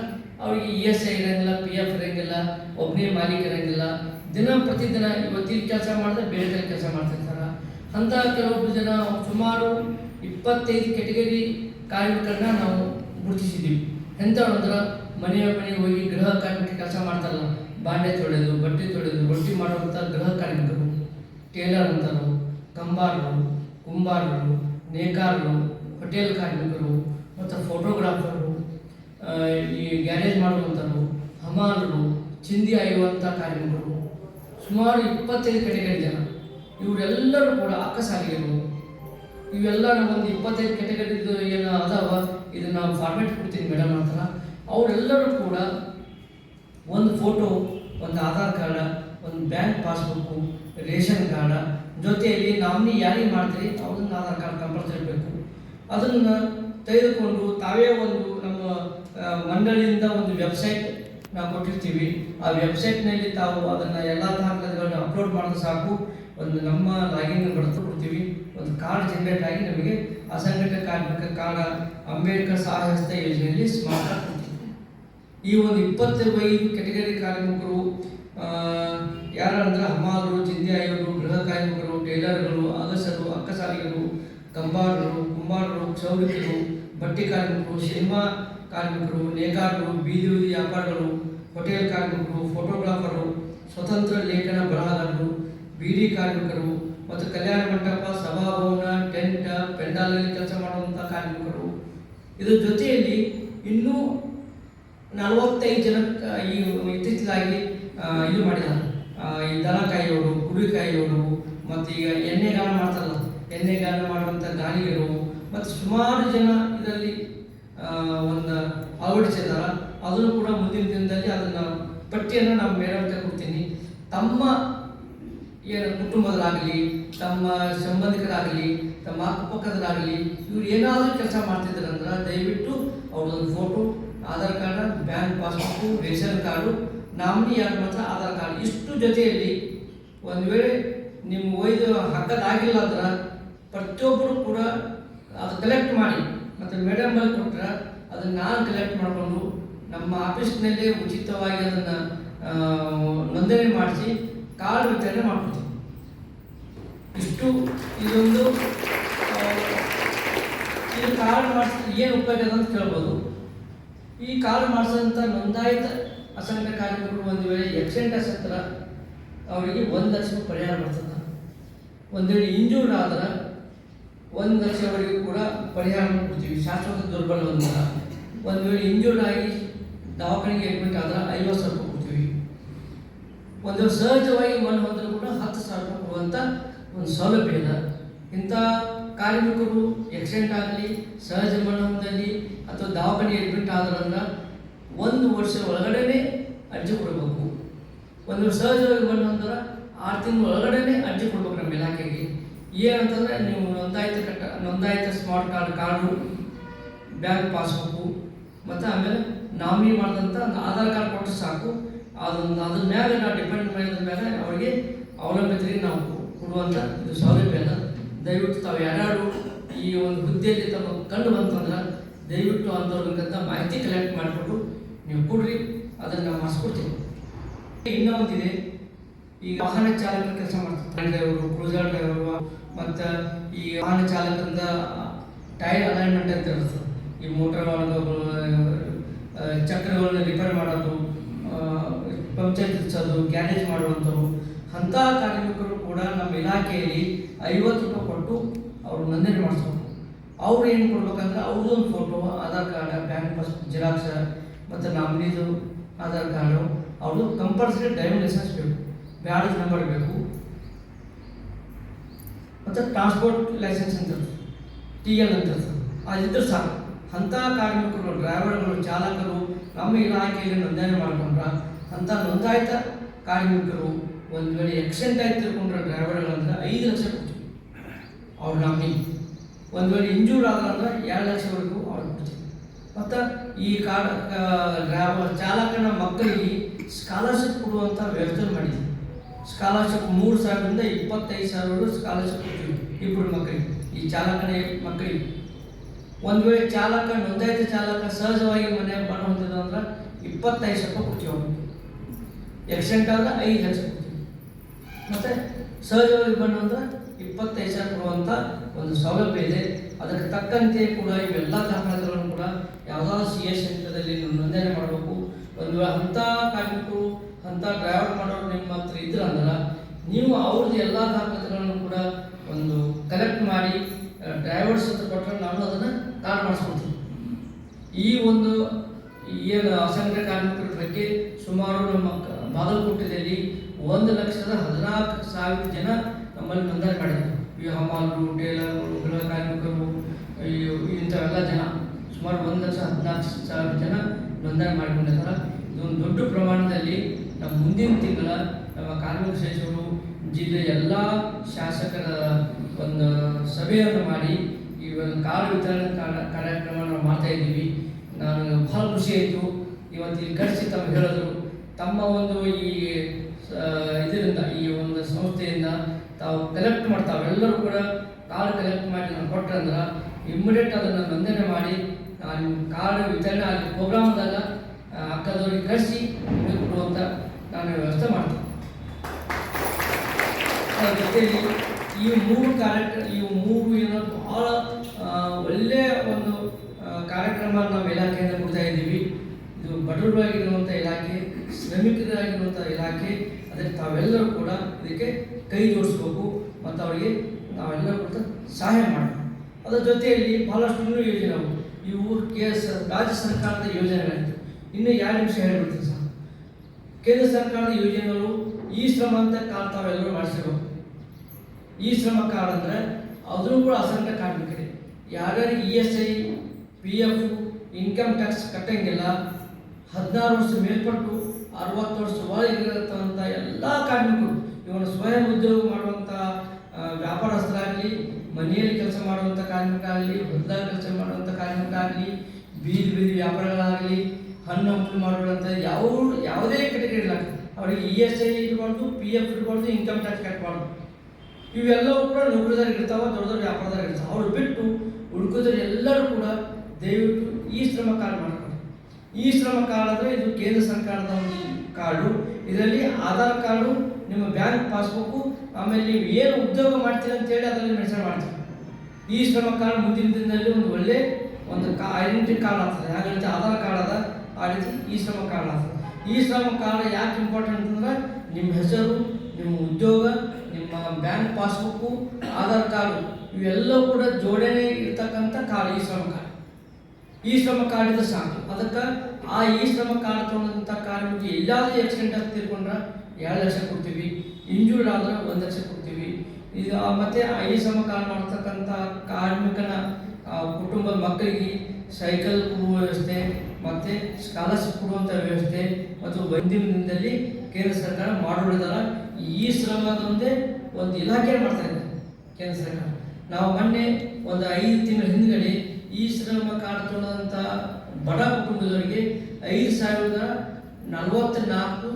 ಅವ್ರಿಗೆ ಇ ಎಸ್ ಐ ಇರಂಗಿಲ್ಲ ಪಿ ಎಫ್ ಇರಂಗಿಲ್ಲ ಒಬ್ಬನೇ ಮಾಲೀಕ ಇರಂಗಿಲ್ಲ. ದಿನ ಪ್ರತಿದಿನ ಇವತ್ತಿನ ಕೆಲಸ ಮಾಡಿದ್ರೆ ಬೇರೆ ಕಡೆ ಕೆಲಸ ಮಾಡ್ತಿರ್ತಾರೆ. ಅಂತ ಕೆಲವೊಬ್ಬರು ಜನ ಸುಮಾರು ಇಪ್ಪತ್ತೈದು ಕೆಟಗರಿ ಕಾರ್ಮಿಕರನ್ನ ನಾವು ಗುರುತಿಸಿದ್ದೀವಿ. ಎಂಥವ್ರು ಅಂದ್ರೆ ಮನೆಯ ಮನೆಗೆ ಹೋಗಿ ಗೃಹ ಕಾರ್ಮಿಕ ಕೆಲಸ ಮಾಡ್ತಾರಲ್ಲ, ಬಾಂಡೆ ತೊಳೆದು, ಬಟ್ಟೆ ತೊಳೆದು, ರೊಟ್ಟಿ ಮಾಡುವಂಥ ಗೃಹ ಕಾರ್ಮಿಕರು, ಟೇಲರ್ ಅಂತಾರು, ಕಂಬಾರರು, ಕುಂಬಾರರು, ನೇಕಾರರು, ಹೋಟೆಲ್ ಕಾರ್ಮಿಕರು, ಮತ್ತು ಫೋಟೋಗ್ರಾಫರು ಈ ಗ್ಯಾರೇಜ್ ಮಾಡುವಂಥದ್ದು ಹಮಾಲರು, ಚಿಂದಿ ಆಯುವಂಥ ಕಾರ್ಮಿಕರು, ಸುಮಾರು ಇಪ್ಪತ್ತೈದು ಕೆಟಗರಿ ಜನ. ಇವರೆಲ್ಲರೂ ಕೂಡ ಅಕ್ಕಸಾಲಿಗೆಗಳು ಇವೆಲ್ಲ ಒಂದು ಇಪ್ಪತ್ತೈದು ಕೆಟಗರಿದು ಏನು ಅದಾವ ಇದನ್ನು ನಾವು ಫಾರ್ಮೇಟ್ ಕೊಡ್ತೀನಿ ಮೇಡಮ್ ಅಂತಾರ ಅವರೆಲ್ಲರೂ ಕೂಡ ಒಂದು ಫೋಟೋ ಒಂದು ಆಧಾರ್ ಕಾರ್ಡ, ಒಂದು ಬ್ಯಾಂಕ್ ಪಾಸ್ಬುಕ್ಕು ರೇಷನ್ ಕಾರ್ಡ, ಜೊತೆಯಲ್ಲಿ ನಾಮಿನಿ ಯಾರಿಗೆ ಮಾಡ್ತೀರಿ, ಅವ್ರನ್ನ ಆಧಾರ್ ಕಾರ್ಡ್ ಕಂಪಲ್ಸರಿ ಬೇಕು. ಅದನ್ನು ತೆಗೆದುಕೊಂಡು ತಾವೇ ಒಂದು ನಮ್ಮ ಮಂಡಳಿಯಿಂದ ಒಂದು ವೆಬ್ಸೈಟ್ ನಾವು ಕೊಟ್ಟಿರ್ತೀವಿ. ಆ ವೆಬ್ಸೈಟ್ನಲ್ಲಿ ತಾವು ಅದನ್ನು ಎಲ್ಲ ದಾಖಲೆಗಳನ್ನು ಅಪ್ಲೋಡ್ ಮಾಡಿದ್ರೆ ಸಾಕು. ಒಂದು ನಮ್ಮ ಲಾಗಿನ್ ಕೊಡ್ತೀವಿ ಒಂದು ಕಾರ್ಡ್ ಜನರೇಟ್ ಆಗಿ ನಮಗೆ ಅಸಂಘಟಿತ ಕಾರ್ಮಿಕ ಕಾರ್ಡ ಅಂಬೇಡ್ಕರ್ ಸಹಾಯಸ್ಥ ಯೋಜನೆಯಲ್ಲಿ ಸ್ಮಾರ್ಟ್ ಈ ಒಂದು ಇಪ್ಪತ್ತೈದು ಕೆಟಗರಿ ಕಾರ್ಮಿಕರು ಯಾರಂದ್ರೆ ಹಮಾಲರು ಆಯೋಗರು, ಗೃಹ ಕಾರ್ಮಿಕರು, ಟೈಲರ್ಗಳು, ಅಗಸರು, ಅಕ್ಕಸಾಲಿಗರು, ಕಂಬಾರರು, ಕುಂಬಾರರು ಕ್ಷೌರಿಕರು ಬಟ್ಟೆ ಕಾರ್ಮಿಕರು, ಸಿನಿಮಾ ಕಾರ್ಮಿಕರು, ನೇಕಾರರು, ಬೀದಿ ಬೀದಿ ವ್ಯಾಪಾರಿಗಳು, ಹೋಟೆಲ್ ಕಾರ್ಮಿಕರು ಫೋಟೋಗ್ರಾಫರು ಸ್ವತಂತ್ರ ಲೇಖನ ಬರಹಗಾರರು ಬೀಡಿ ಕಾರ್ಮಿಕರು ಮತ್ತು ಕಲ್ಯಾಣ ಮಂಟಪ, ಸಭಾಭವನ, ಟೆಂಟ್, ಪೆಂಡಾಲಲ್ಲಿ ಕೆಲಸ ಮಾಡುವಂಥ ಕಾರ್ಮಿಕರು. ಇದರ ಜೊತೆಯಲ್ಲಿ ಇನ್ನೂ ನಲವತ್ತೈದು ಜನ, ಈ ಇತ್ತೀಚಿಗಾಗಿ ಇದು ಮಾಡಿದ್ದಾರೆ. ಈ ದನ ಕಾಯೋರು ಕುರಿ ಮತ್ತು ಈಗ ಎಣ್ಣೆಗಾನ ಮಾಡ್ತಾರಲ್ಲ, ಎಣ್ಣೆಗಾನ ಮಾಡುವಂಥ ಗಾಲಿಗರು ಮತ್ತು ಸುಮಾರು ಜನ ಇದರಲ್ಲಿ ಒಂದು ಅಳವಡಿಸಿದಾರ ಅದನ್ನು ಕೂಡ ಮುಂದಿನ ದಿನದಲ್ಲಿ ಅದನ್ನು ಪಟ್ಟಿಯನ್ನು ನಾವು ಮೇಡಮ್ಗೆ ಕೊಡ್ತೀನಿ. ತಮ್ಮ ಏನು ಕುಟುಂಬದಲ್ಲಾಗಲಿ, ತಮ್ಮ ಸಂಬಂಧಿಕರಾಗಲಿ, ತಮ್ಮ ಅಕ್ಕಪಕ್ಕದಲ್ಲಾಗಲಿ, ಇವ್ರು ಏನಾದರೂ ಕೆಲಸ ಮಾಡ್ತಿದ್ದಾರೆ ಅಂದ್ರೆ ದಯವಿಟ್ಟು ಅವ್ರದ್ದೊಂದು photo, Aadhaar card, bank passbook ration card, nominee ಯಾರು ಮಾತ್ರ ಆಧಾರ್ ಕಾರ್ಡ್, ಇಷ್ಟು ಜೊತೆಯಲ್ಲಿ ಒಂದು ವೇಳೆ ನಿಮ್ಮ ಒಯ್ದು ಹಾಕೋದಾಗಿಲ್ಲ ಅಂದ್ರೆ ಪ್ರತಿಯೊಬ್ಬರು ಕೂಡ ಅದು ಕಲೆಕ್ಟ್ ಮಾಡಿ. ಮತ್ತು ಮೇಡಮ್ ಬಂದು ಕೊಟ್ಟರೆ ಅದನ್ನು ನಾನು ಕಲೆಕ್ಟ್ ಮಾಡಿಕೊಂಡು ನಮ್ಮ ಆಫೀಸ್ನಲ್ಲೇ ಉಚಿತವಾಗಿ ಅದನ್ನು ನೋಂದಣಿ ಮಾಡಿಸಿ ಕಾರ್ಡ್ ವಿತರಣೆ ಮಾಡ್ಕೊಡ್ತೀವಿ. ಇಷ್ಟು, ಇದೊಂದು ಇದು ಕಾರ್ಡ್ ಮಾಡಿಸಿದ್ರೆ ಏನು ಉಪಯೋಗ ಅದ ಅಂತ ಕೇಳ್ಬೋದು. ಈ ಕಾರ್ಡ್ ಮಾಡಿಸಿದಂಥ ನೋಂದಾಯಿತ ಅಸಂಘಟಿತ ಕಾರ್ಮಿಕರು ಒಂದು ವೇಳೆ ಎಕ್ಸಿಡೆಂಟ್ ಸತ್ರ ಅವರಿಗೆ ಒಂದು ಲಕ್ಷ ಪರಿಹಾರ ಬರ್ತದೆ ಒಂದು ವೇಳೆ ಇಂಜೂರ್ಡ್ ಆದ್ರೆ ಒಂದು ಲಕ್ಷವರೆಗೂ ಕೂಡ ಪರಿಹಾರ ಕೊಡ್ತೀವಿ. ಶಾಶ್ವತ ದುರ್ಬಲ ಬಂದಾಗ ಒಂದು ವೇಳೆ ಇಂಜೂರ್ಡ್ ಆಗಿ ದವಾಖಾನೆಗೆ ಅಡ್ಮಿಟ್ ಆದ್ರೆ ಐವತ್ತು ಸಾವಿರ ರೂಪಾಯಿ ಕೊಡ್ತೀವಿ. ಒಂದು ಸಹಜವಾಗಿ ಮನೆ ಬಂದರೂ ಕೂಡ ಹತ್ತು ಸಾವಿರ ರೂಪಾಯಿ ಕೊಡುವಂಥ ಒಂದು ಸೌಲಭ್ಯ ಇದೆ. ಇಂಥ ಕಾರ್ಮಿಕರು ಎಕ್ಸಿಡೆಂಟ್ ಆಗಲಿ, ಸಹಜ ಮಣ್ಣು ಹೊಂದಲ್ಲಿ ಅಥವಾ ದವಾಖಾನೆ ಅಡ್ಮಿಟ್ ಆದ್ರಂದ್ರೆ ಒಂದು ವರ್ಷ ಒಳಗಡೆನೆ ಅರ್ಜಿ ಕೊಡಬೇಕು. ಒಂದು ಸಹಜವಾಗಿ ಮಣ್ಣು ಬಂದ್ರೆ ಆರು ತಿಂಗಳ ಒಳಗಡೆನೆ ಅರ್ಜಿ ಕೊಡ್ಬೇಕು ನಮ್ಮ ಇಲಾಖೆಗೆ. ಏನಂತಂದ್ರೆ ನೀವು ನೋಂದಾಯಿತ ನೋಂದಾಯಿತ smart card card bank passbook ಮತ್ತು ಆಮೇಲೆ ನಾಮಿನಿ ಮಾಡಿದಂಥ ಆಧಾರ್ ಕಾರ್ಡ್ ಕೊಟ್ಟರೆ ಸಾಕು. ಅದೊಂದು, ಅದ್ರ ಮೇಲೆ ನಾವು ಡಿಪೆಂಡ್ ಮಾಡಿದ ಮೇಲೆ ಅವರಿಗೆ ಅವಲಂಬಿತರಿಗೆ ನಾವು ಕೊಡುವಂಥ ಇದು ಸೌಲಭ್ಯ ಅದ ದಯವಿಟ್ಟು ತಾವು ಯಾರ್ಯಾರು ಈ ಒಂದು ಹುದ್ದೆಯಲ್ಲಿ ತಮ್ಮ ಕಂಡು ಬಂತಂದ್ರೆ ದಯವಿಟ್ಟು ಅಂಥವ್ರಿಗಂತ ಮಾಹಿತಿ ಕಲೆಕ್ಟ್ ಮಾಡಿಕೊಟ್ಟು ನೀವು ಕೊಡ್ರಿ, ಅದನ್ನು ನಾವು ಮಾಡಿಸ್ಕೊಡ್ತೀವಿ. ಇನ್ನೂ ಒಂದಿದೆ ಈಗ ವಾಹನ ಚಾಲಕರ ಕೆಲಸ ಮಾಡ್ತಾರೆ ಡ್ರೈವರು ಕ್ರೂಸರ್ ಡ್ರೈವರು ಮತ್ತು ಈ ವಾಹನ ಚಾಲಕರಿಂದ ಟೈರ್ ಅಲೈನ್ಮೆಂಟ್ ಅಂತ ಇರ್ತದೆ ಈ ಮೋಟರ್ ಆ, ಚಕ್ರಗಳನ್ನ ರಿಪೇರ್ ಮಾಡೋದು ಪಂಚರ್ ತಿರ್ಸೋದು ಗ್ಯಾರೇಜ್ ಮಾಡುವಂಥವು. ಅಂಥ ಕಾರ್ಮಿಕರು ಕೂಡ ನಮ್ಮ ಇಲಾಖೆಯಲ್ಲಿ ಐವತ್ತು ರೂಪಾಯಿ ಕೊಟ್ಟು ಅವರು ನೋಂದಣಿ ಮಾಡಿಸ್ಬೇಕು ಅವ್ರು ಏನು ಕೊಡ್ಬೇಕಂದ್ರೆ ಅವ್ರದ್ದೊಂದು photo Aadhaar card bank pass xerox ಮತ್ತು ನಾಮಿನಿದು ಆಧಾರ್ ಕಾರ್ಡು ಅವ್ರದ್ದು ಕಂಪಲ್ಸರಿ ಡ್ರೈವಿಂಗ್ ಲೈಸೆನ್ಸ್ ಬೇಕು. ಬ್ಯಾಡೇಜ್ ನಂಬರ್ ಬೇಕು. ಮತ್ತು ಟ್ರಾನ್ಸ್ಪೋರ್ಟ್ ಲೈಸೆನ್ಸ್ ಅಂತ ಟಿ ಎಲ್ ಅಂತ ಇರ್ತದೆ. ಅದಿದ್ರೆ ಸಾಕು. ಅಂಥ ಕಾರ್ಮಿಕರು ಡ್ರೈವರ್ಗಳು ಚಾಲಕರು ನಮ್ಮ ಇಲಾಖೆಯಲ್ಲಿ ನೋಂದಣಿ ಮಾಡ್ಕೊಂಡ್ರೆ ಅಂಥ ನೋಂದಾಯಿತ ಕಾರ್ಮಿಕರು ಒಂದು ವೇಳೆ ಎಕ್ಸಿಡೆಂಟ್ ಆಗಿ ತಿಳ್ಕೊಂಡ್ರೆ ಡ್ರೈವರ್ಗಳಂದ್ರೆ ಐದು ಲಕ್ಷ ಕೊಡ್ತೀವಿ. ಅವ್ರು ನಮಗೆ ಒಂದು ವೇಳೆ ಇಂಜೂರ್ ಆದ್ರೆ ಎರಡು ಲಕ್ಷವರೆಗೂ ಅವ್ರಿಗೆ ಕೊಡ್ತೀವಿ. ಮತ್ತು ಈ ಕಾರ್ ಡ್ರೈವರ್ ಚಾಲಕನ ಮಕ್ಕಳಿಗೆ ಸ್ಕಾಲರ್ಶಿಪ್ ಕೊಡುವಂಥ ವ್ಯವಸ್ಥೆ ಮಾಡಿದ್ವಿ. ಸ್ಕಾಲರ್ಶಿಪ್ ಮೂರು ಸಾವಿರದಿಂದ ಇಪ್ಪತ್ತೈದು ಸಾವಿರ ಸ್ಕಾಲರ್ಶಿಪ್ ಇಬ್ಬರು ಮಕ್ಕಳಿಗೆ. ಈ ಚಾಲಕನ ಮಕ್ಕಳಿಗೆ. ಒಂದು ವೇಳೆ ಚಾಲಕ, ನೋಂದಾಯಿತ ಚಾಲಕ ಸಹಜವಾಗಿ ಮನೆ ಹೊಂದಿದ ಅಂದ್ರೆ ಇಪ್ಪತ್ತೈದು ಸಾವಿರ ಕೊಡ್ತೀವಿ ಅವನಿಗೆ. ಎಕ್ಸಿಡೆಂಟ್ ಆದ್ರೆ ಐದು ಲಕ್ಷ ಮತ್ತೆ ಮತ್ತು ಸಹಜವಾಗಿ ಬಣ್ಣ ಅಂದ್ರೆ ಇಪ್ಪತ್ತೈದು ಸಾವಿರ ಕೊಡುವಂಥ ಒಂದು ಸೌಲಭ್ಯ ಇದೆ. ಅದಕ್ಕೆ ತಕ್ಕಂತೆ ಕೂಡ ಇವೆಲ್ಲ ದಾಖಲಾತಿಗಳನ್ನು ಕೂಡ ಯಾವುದಾದ್ರು ಸಿ ಎಸ್ ಸೆಂಟರ್ದಲ್ಲಿ ನೀವು ನೋಂದಣಿ ಮಾಡಬೇಕು. ಒಂದು ಅಂಥ ಕಾರ್ಮಿಕರು ಅಂಥ ಡ್ರೈವರ್ ಮಾಡೋರು ನಿಮ್ಮ ಹತ್ರ ಇದ್ರ ಅಂದ್ರೆ ನೀವು ಅವ್ರದ್ದು ಎಲ್ಲ ದಾಖಲಾತಿಗಳನ್ನು ಕೂಡ ಒಂದು ಕಲೆಕ್ಟ್ ಮಾಡಿ ಡ್ರೈವರ್ಸ್ ಹತ್ರ ಕೊಟ್ಟರೆ ನಾವು ಅದನ್ನು ಕಾರ್ಡ್ ಮಾಡಿಸ್ಕೊಡ್ತೀವಿ ಈ ಒಂದು ಏನು ಅಸಂಘಟಿತ ಕಾರ್ಮಿಕರ ಬಗ್ಗೆ ಸುಮಾರು ನಮ್ಮ ಬಾಗಲಕೋಟೆಯಲ್ಲಿ ಒಂದು ಲಕ್ಷದ ಹದಿನಾಲ್ಕು ಸಾವಿರ ಜನ ನಮ್ಮಲ್ಲಿ ನೋಂದಣಿ ಮಾಡಿದ್ದಾರೆ ಈ ಹಮಾಲರು ಟೇಲರ್ಗಳು ಗೃಹ ಕಾರ್ಮಿಕರು ಇಂಥವೆಲ್ಲ ಜನ. ಸುಮಾರು ಒಂದು ಲಕ್ಷ ಹದಿನಾಲ್ಕು ಸಾವಿರ ಜನ ನೋಂದಣಿ ಮಾಡಿಕೊಂಡಿದ್ದಾರೆ. ಇದೊಂದು ದೊಡ್ಡ ಪ್ರಮಾಣದಲ್ಲಿ ನಮ್ಮ ಮುಂದಿನ ತಿಂಗಳ ನಮ್ಮ ಕಾರ್ಮಿಕ ಸಚಿವರು ಜಿಲ್ಲೆಯ ಎಲ್ಲ ಶಾಸಕರ ಒಂದು ಸಭೆಯನ್ನು ಮಾಡಿ ಈ ಒಂದು ಕಾರ್ಡ್ ವಿತರಣೆ ಕಾರ್ಯಕ್ರಮವನ್ನು ಮಾಡ್ತಾ ಇದ್ದೀವಿ. ನಾನು ಬಹಳ ಖುಷಿ ಆಯಿತು. ಇವತ್ತು ಇಲ್ಲಿ ಕರೆಸಿ ತಮ್ಮ ಹೇಳಿದ್ರು ತಮ್ಮ ಒಂದು ಈ ಇದರಿಂದ ಈ ಒಂದು ಸಂಸ್ಥೆಯಿಂದ ತಾವು ಕಲೆಕ್ಟ್ ಮಾಡ್ತಾವೆ. ಎಲ್ಲರೂ ಕೂಡ ಕಾರ್ಡ್ ಕಲೆಕ್ಟ್ ಮಾಡಿ ನಾನು ಕೊಟ್ಟಂದ್ರೆ ಇಮ್ಮಿಡಿಯೇಟ್ ಅದನ್ನು ನೋಂದಣಿ ಮಾಡಿ, ನಾನು ಕಾರ್ಡ್ ವಿತರಣೆ ಆಗಿ ಪ್ರೋಗ್ರಾಮ್ದಾಗ ಅಕ್ಕದವ್ರಿಗೆ ಕರೆಸಿ ಕೊಡುವಂಥ ನಾನು ವ್ಯವಸ್ಥೆ ಮಾಡ್ತೀನಿ ಅದ್ರ ಜೊತೆಯಲ್ಲಿ ಈ ಮೂರು ಕಾರ್ಯಕ್ರಮ ಈ ಮೂರು ಏನೋ ಬಹಳ ಒಳ್ಳೆಯ ಒಂದು ಕಾರ್ಯಕ್ರಮ ನಾವು ಇಲಾಖೆಯಿಂದ ಕೊಡ್ತಾ ಇದ್ದೀವಿ. ಇದು ಬಡವರಾಗಿರುವಂಥ ಇಲಾಖೆ ಶ್ರಮಿಕರಾಗಿರುವಂಥ ಇಲಾಖೆ, ಅದಕ್ಕೆ ತಾವೆಲ್ಲರೂ ಕೂಡ ಇದಕ್ಕೆ ಕೈ ಜೋಡಿಸ್ಬೇಕು. ಮತ್ತು ಅವರಿಗೆ ನಾವೆಲ್ಲರೂ ಕೂಡ ಸಹಾಯ ಮಾಡಬೇಕು. ಅದರ ಜೊತೆಯಲ್ಲಿ ಬಹಳಷ್ಟು ಇನ್ನೂ ಯೋಜನೆಗಳು. ಇವು ಕೆ ಎಸ್ ರಾಜ್ಯ ಸರ್ಕಾರದ ಯೋಜನೆಗಳಿತ್ತು. ಇನ್ನೂ ಎರಡು ನಿಮಿಷ ಹೇಳ್ಬಿಡ್ತೀನಿ ಸರ್. ಕೇಂದ್ರ ಸರ್ಕಾರದ ಯೋಜನೆಗಳು ಈ ಶ್ರಮ ಅಂತ ಕಾರ್ಡ್ ತಾವೆಲ್ಲರೂ ಮಾಡಿಸಿರೋದು ಈ ಶ್ರಮ ಕಾರ್ಡ್ ಅಂದರೆ ಅದರೂ ಕೂಡ ಅಸಂಖ್ಯ ಕಾರ್ಮಿಕರೇ ಯಾರ್ಯಾರು E S I, P F, income tax ಕಟ್ಟಂಗಿಲ್ಲ, ಹದಿನಾರು ವರ್ಷ ಮೇಲ್ಪಟ್ಟು ಅರವತ್ತು ವರ್ಷ ಒಳಗಿರತಕ್ಕಂಥ ಎಲ್ಲ ಕಾರ್ಮಿಕರು ಇವನು ಸ್ವಯಂ ಉದ್ಯೋಗ ಮಾಡುವಂಥ ವ್ಯಾಪಾರಸ್ಥರಾಗಲಿ, ಮನೆಯಲ್ಲಿ ಕೆಲಸ ಮಾಡುವಂಥ ಕಾರ್ಮಿಕರಾಗಲಿ, ಹೊಲದಾಗ ಕೆಲಸ ಮಾಡುವಂಥ ಕಾರ್ಮಿಕರಾಗಲಿ, ಬೀದಿ ಬೀದಿ ವ್ಯಾಪಾರಗಳಾಗಲಿ ಹಣ್ಣು ಹಂಪಲು ಮಾಡುವಂಥ ಯಾವ ಯಾವುದೇ ಕೆಟಗರಿ ಇಲ್ಲ. ಅವರಿಗೆ ಇ ಎಸ್ ಐ ಇರಬಾರ್ದು ಪಿ ಎಫ್ ಇರಬಾರ್ದು ಇನ್ಕಮ್ ಟ್ಯಾಕ್ಸ್ ಕಟ್ಟಬಾರ್ದು ಇವೆಲ್ಲವೂ ಕೂಡ ಇರ್ತಾವ ದೊಡ್ಡ ದೊಡ್ಡ ವ್ಯಾಪಾರದಾರ ಇರ್ತಾವೆ. ಅವ್ರು ಬಿಟ್ಟು ಉಳ್ಕೋದ್ರೆ ಎಲ್ಲರೂ ಕೂಡ ದಯವಿಟ್ಟು ಈ ಶ್ರಮ ಕಾರ್ಡ್ ಮಾಡ್ಕೊಳ್ಳಿ. ಈ ಶ್ರಮ ಕಾರ್ಡ್ ಅಂದರೆ ಇದು ಕೇಂದ್ರ ಸರ್ಕಾರದ ಒಂದು ಕಾರ್ಡು ಇದರಲ್ಲಿ ಆಧಾರ್ ಕಾರ್ಡು, ನಿಮ್ಮ ಬ್ಯಾಂಕ್ ಪಾಸ್ಬುಕ್ಕು, ಆಮೇಲೆ ನೀವು ಏನು ಉದ್ಯೋಗ ಮಾಡ್ತೀರಿ ಅಂತೇಳಿ ಅದರಲ್ಲಿ ಮೆನ್ಷನ್ ಮಾಡ್ತೀವಿ. ಈ ಶ್ರಮ ಕಾರ್ಡ್ ಮುಂದಿನ ದಿನದಲ್ಲಿ ಒಂದು ಒಳ್ಳೆ ಒಂದು ಕಾ ಐಡೆಂಟಿ ಕಾರ್ಡ್ ಆಗ್ತದೆ. ಹಾಗಂತ ಆಧಾರ್ ಕಾರ್ಡ್ ಅದ. ಆ ರೀತಿ ಈ ಶ್ರಮ ಕಾರಣ ಈ ಶ್ರಮ ಕಾರಣ ಯಾಕೆ ಇಂಪಾರ್ಟೆಂಟ್ ಅಂದ್ರೆ ನಿಮ್ಮ ಹೆಸರು, ನಿಮ್ಮ ಉದ್ಯೋಗ, ನಿಮ್ಮ ಬ್ಯಾಂಕ್ ಪಾಸ್ಬುಕ್ಕು ಆಧಾರ್ ಕಾರ್ಡು ಇವೆಲ್ಲವೂ ಕೂಡ ಜೋಡಣೆ ಇರ್ತಕ್ಕಂಥ ಕಾರ್ಡ್ ಈ ಶ್ರಮ ಕಾರ್ಡ್ ಈ ಶ್ರಮ ಕಾರ್ಡ್ ಇದ್ರೆ ಸಾಕು. ಅದಕ್ಕೆ ಆ ಈ ಶ್ರಮ ಕಾರ್ಡ್ ತೊಗೊಂಡಂಥ ಕಾರ್ಮಿಕ ಎಲ್ಲಾದರೂ ಆಕ್ಸಿಡೆಂಟ್ ಆಗಿ ತೀರ್ಕೊಂಡ್ರೆ ಎರಡು ಲಕ್ಷ ಕೊಡ್ತೀವಿ. ಇಂಜೂರ್ಡ್ ಆದ್ರೆ ಒಂದು ಲಕ್ಷ ಕೊಡ್ತೀವಿ. ಇದು ಮತ್ತು ಈ ಶ್ರಮ ಕಾರ್ಡ್ ಮಾಡ್ತಕ್ಕಂಥ ಕಾರ್ಮಿಕನ ಕುಟುಂಬದ ಮಕ್ಕಳಿಗೆ ಸೈಕಲ್ ವ್ಯವಸ್ಥೆ ಮತ್ತು ಸ್ಕಾಲರ್ಶಿಪ್ ಕೊಡುವಂಥ ವ್ಯವಸ್ಥೆ ಮತ್ತು ದಿನದಲ್ಲಿ ಕೇಂದ್ರ ಸರ್ಕಾರ ಮಾಡೋದಿದಲ್ಲ ಈ ಶ್ರಮದೊಂದೇ ಒಂದು ಇಲಾಖೆ ಮಾಡ್ತಾ ಇದೆ ಕೇಂದ್ರ ಸರ್ಕಾರ. ನಾವು ಮೊನ್ನೆ ಒಂದು ಐದು ತಿಂಗಳ ಹಿಂದ್ಗಡೆ ಈ ಶ್ರಮ ಕಾರ್ಡ್ ತೊಗೊಂಡಂಥ ಬಡ ಕುಟುಂಬದವರಿಗೆ ಐದು ಸಾವಿರದ ನಲವತ್ತ ನಾಲ್ಕು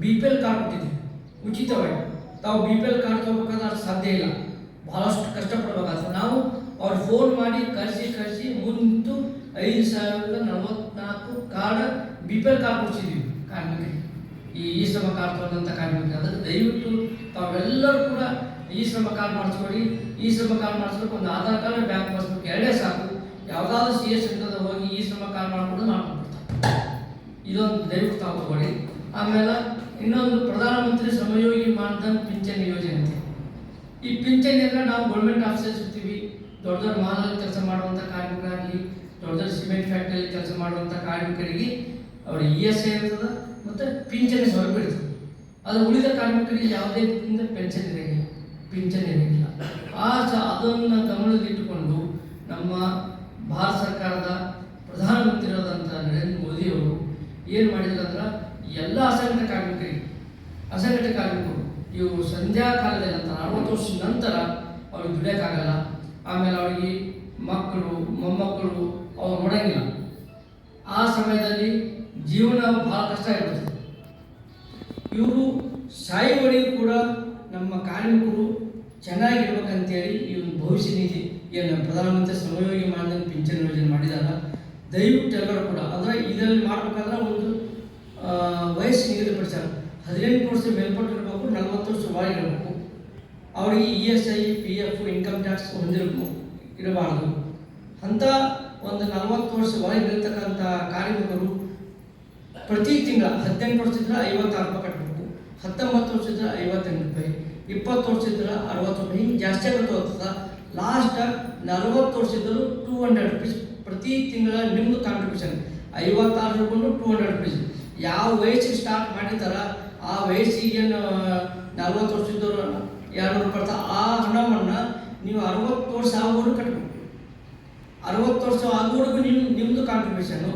ಬಿ ಪಿ ಎಲ್ ಕಾರ್ಡ್ ಕೊಟ್ಟಿದ್ದೀವಿ ಉಚಿತವಾಗಿ. ತಾವು ಬಿ ಪಿ ಎಲ್ ಕಾರ್ಡ್ ತಗೋಬೇಕಾದ್ರೆ ಸಾಧ್ಯ ಇಲ್ಲ. ಬಹಳಷ್ಟು ಕಷ್ಟಪಡಬೇಕಾಗ್ತದೆ. ನಾವು ಅವ್ರು ಫೋನ್ ಮಾಡಿ ಕರೆಸಿ ಕರೆಸಿ ಮುಂತು ಐದು ಸಾವಿರದ ನಲವತ್ನಾಲ್ಕು card B P L card ಕೊಡ್ಸಿದ್ವಿ ಕಾರ್ಮಿಕರಿಗೆ ಈ ಈ ಶ್ರಮ ಕಾರ್ಡ್ ತೊಗೊಂಡಂಥ ಕಾರ್ಮಿಕರಿಗೆ ಅದಕ್ಕೆ ದಯವಿಟ್ಟು ತಾವೆಲ್ಲರೂ ಕೂಡ ಈ ಶ್ರಮ ಕಾರ್ಡ್ ಮಾಡಿಸ್ಕೊಳ್ಳಿ. ಈ ಶ್ರಮ ಕಾರ್ಡ್ ಮಾಡಿಸ್ಬೇಕು ಒಂದು ಆಧಾರ್ ಕಾರ್ಡ್, ಬ್ಯಾಂಕ್ ಪಾಸ್ಬುಕ್ ಎರಡೇ ಸಾಕು. ಯಾವುದಾದ್ರೂ ಸಿ ಎಸ್ ಸೆಂಟರ್ದಾಗ ಹೋಗಿ ಈ ಶ್ರಮ ಕಾರ್ಡ್ ಮಾಡಿಕೊಂಡು ಮಾಡ್ಕೊಂಡ್ಬಿಡ್ತಾರೆ. ಇದೊಂದು ದಯವಿಟ್ಟು ತಗೊಳ್ಳಿ ಆಮೇಲೆ ಇನ್ನೊಂದು ಪ್ರಧಾನಮಂತ್ರಿ ಶ್ರಮಯೋಗಿ ಮಾನ್ಧನ್ ಪಿಂಚಣಿ ಯೋಜನೆ. ಈ ಪಿಂಚಣಿ ಅಂದ್ರೆ ನಾವು ಗೌರ್ಮೆಂಟ್ ಆಫೀಸರ್ಸ್ ಇರ್ತೀವಿ. ದೊಡ್ಡ ದೊಡ್ಡ ಮಾಲಲ್ಲಿ ಕೆಲಸ ಮಾಡುವಂಥ ಕಾರ್ಮಿಕರಾಗಲಿ ದೊಡ್ಡ ಸಿಮೆಂಟ್ ಫ್ಯಾಕ್ಟರಿ ಕೆಲಸ ಮಾಡುವಂಥ ಕಾರ್ಮಿಕರಿಗೆ ಅವರ ಇ ಎಸ್ ಐ ಇರ್ತದೆ ಮತ್ತು ಪಿಂಚಣಿ ಸೌಲಭ್ಯ ಇರ್ತದೆ. ಅದು ಉಳಿದ ಕಾರ್ಮಿಕರಿಗೆ ಯಾವುದೇ ರೀತಿಯಿಂದ ಪೆನ್ಷನ್ ಇರೋಂಗಿಲ್ಲ ಪಿಂಚಣಿ ಇರೋಂಗಿಲ್ಲ ಆ ಸಹ ಅದನ್ನು ಗಮನದಲ್ಲಿಟ್ಟುಕೊಂಡು ನಮ್ಮ ಭಾರತ ಸರ್ಕಾರದ ಪ್ರಧಾನಮಂತ್ರಿಯಾದಂಥ ನರೇಂದ್ರ ಮೋದಿಯವರು ಏನು ಮಾಡಿದ್ರು ಅಂದ್ರೆ ಎಲ್ಲ ಅಸಂಘಟಿತ ಕಾರ್ಮಿಕರಿಗೆ, ಅಸಂಘಟಿತ ಕಾರ್ಮಿಕರು, ಇವರು ಸಂಧ್ಯಾ ಕಾಲದ ನಂತರ, ಅರವತ್ತು ವರ್ಷದ ನಂತರ ಅವ್ರಿಗೆ ದುಡಿಯೋಕ್ಕಾಗಲ್ಲ. ಆಮೇಲೆ ಅವರಿಗೆ ಮಕ್ಕಳು, ಮೊಮ್ಮಕ್ಕಳು ಅವ್ರು ನೋಡಂಗಿಲ್ಲ ಆ ಸಮಯದಲ್ಲಿ ಜೀವನ ಭಾಳ ಕಷ್ಟ ಇರ್ತದೆ. ಇವರು ಸಾಯುವವರೆಗೂ ಕೂಡ ನಮ್ಮ ಕಾರ್ಮಿಕರು ಚೆನ್ನಾಗಿರ್ಬೇಕಂತೇಳಿ ಈ ಒಂದು ಭವಿಷ್ಯ ನಿಧಿ ಏನು ಪ್ರಧಾನಮಂತ್ರಿ ಶ್ರಮಯೋಗಿ ಮಾನ್ಧನ್ ಪಿಂಚಣಿ ಯೋಜನೆ ಮಾಡಿದಾಗ ದಯವಿಟ್ಟು ಎಲ್ಲರೂ ಕೂಡ, ಅಂದರೆ ಇದರಲ್ಲಿ ಮಾಡಬೇಕಾದ್ರೆ ಒಂದು ವಯಸ್ಸು ನಿಗದಿಪಡಿಸ್ಯಾರ ಹದಿನೆಂಟು ವರ್ಷ ಮೇಲ್ಪಟ್ಟಿರಬೇಕು ನಲವತ್ತು ವರ್ಷ ಒಳಗಿರಬೇಕು ಅವರಿಗೆ E S I, P F, income tax ಹೊಂದಿರಬೇಕು, ಇರಬಾರ್ದು. ಅಂಥ ಒಂದು ನಲವತ್ತು ವರ್ಷ ಒಳಗಿರ್ತಕ್ಕಂಥ ಕಾರ್ಮಿಕರು ಪ್ರತಿ ತಿಂಗಳ ಹದಿನೆಂಟು ವರ್ಷ ಇದ್ರೆ ಐವತ್ತಾರು ರೂಪಾಯಿ ಕಟ್ಟಬೇಕು ಹತ್ತೊಂಬತ್ತು ವರ್ಷ ಇದ್ರೆ ಐವತ್ತೆಂಟು ರೂಪಾಯಿ. ಇಪ್ಪತ್ತು ವರ್ಷ ಇದ್ರೆ ಅರವತ್ತು ರೂಪಾಯಿ. ಹಿಂಗೆ ಜಾಸ್ತಿ ಹೋಗ್ತದ ಲಾಸ್ಟ್ ನಲವತ್ತು ವರ್ಷ ಇದ್ದರೂ ಟೂ ಹಂಡ್ರೆಡ್ ರುಪೀಸ್ ಪ್ರತಿ ತಿಂಗಳ ನಿಮ್ಮದು ಕಾಂಟ್ರಿಬ್ಯೂಷನ್ ಐವತ್ತಾರು ರೂಪಾಯಿ ಟೂ ಹಂಡ್ರೆಡ್ ರುಪೀಸ್ ಯಾವ ವಯಸ್ಸಿಗೆ ಸ್ಟಾರ್ಟ್ ಮಾಡಿದಾರ ಆ ವಯಸ್ಸಿಗೆ ನಲ್ವತ್ತು ವರ್ಷ ಇದ್ದವರು, ಎರಡು ನೂರು ಕೊಡ್ತಾರೆ, ಆ ಹಣವನ್ನು ನೀವು ಅರವತ್ತು ವರ್ಷ ಆಗೋರು ಕಟ್ಟಬೇಕು ಅರವತ್ತು ವರ್ಷ ಆಗುವವರೆಗೂ ನಿಮ್ಮ ನಿಮ್ಮದು ಕಾಂಟ್ರಿಬ್ಯೂಷನು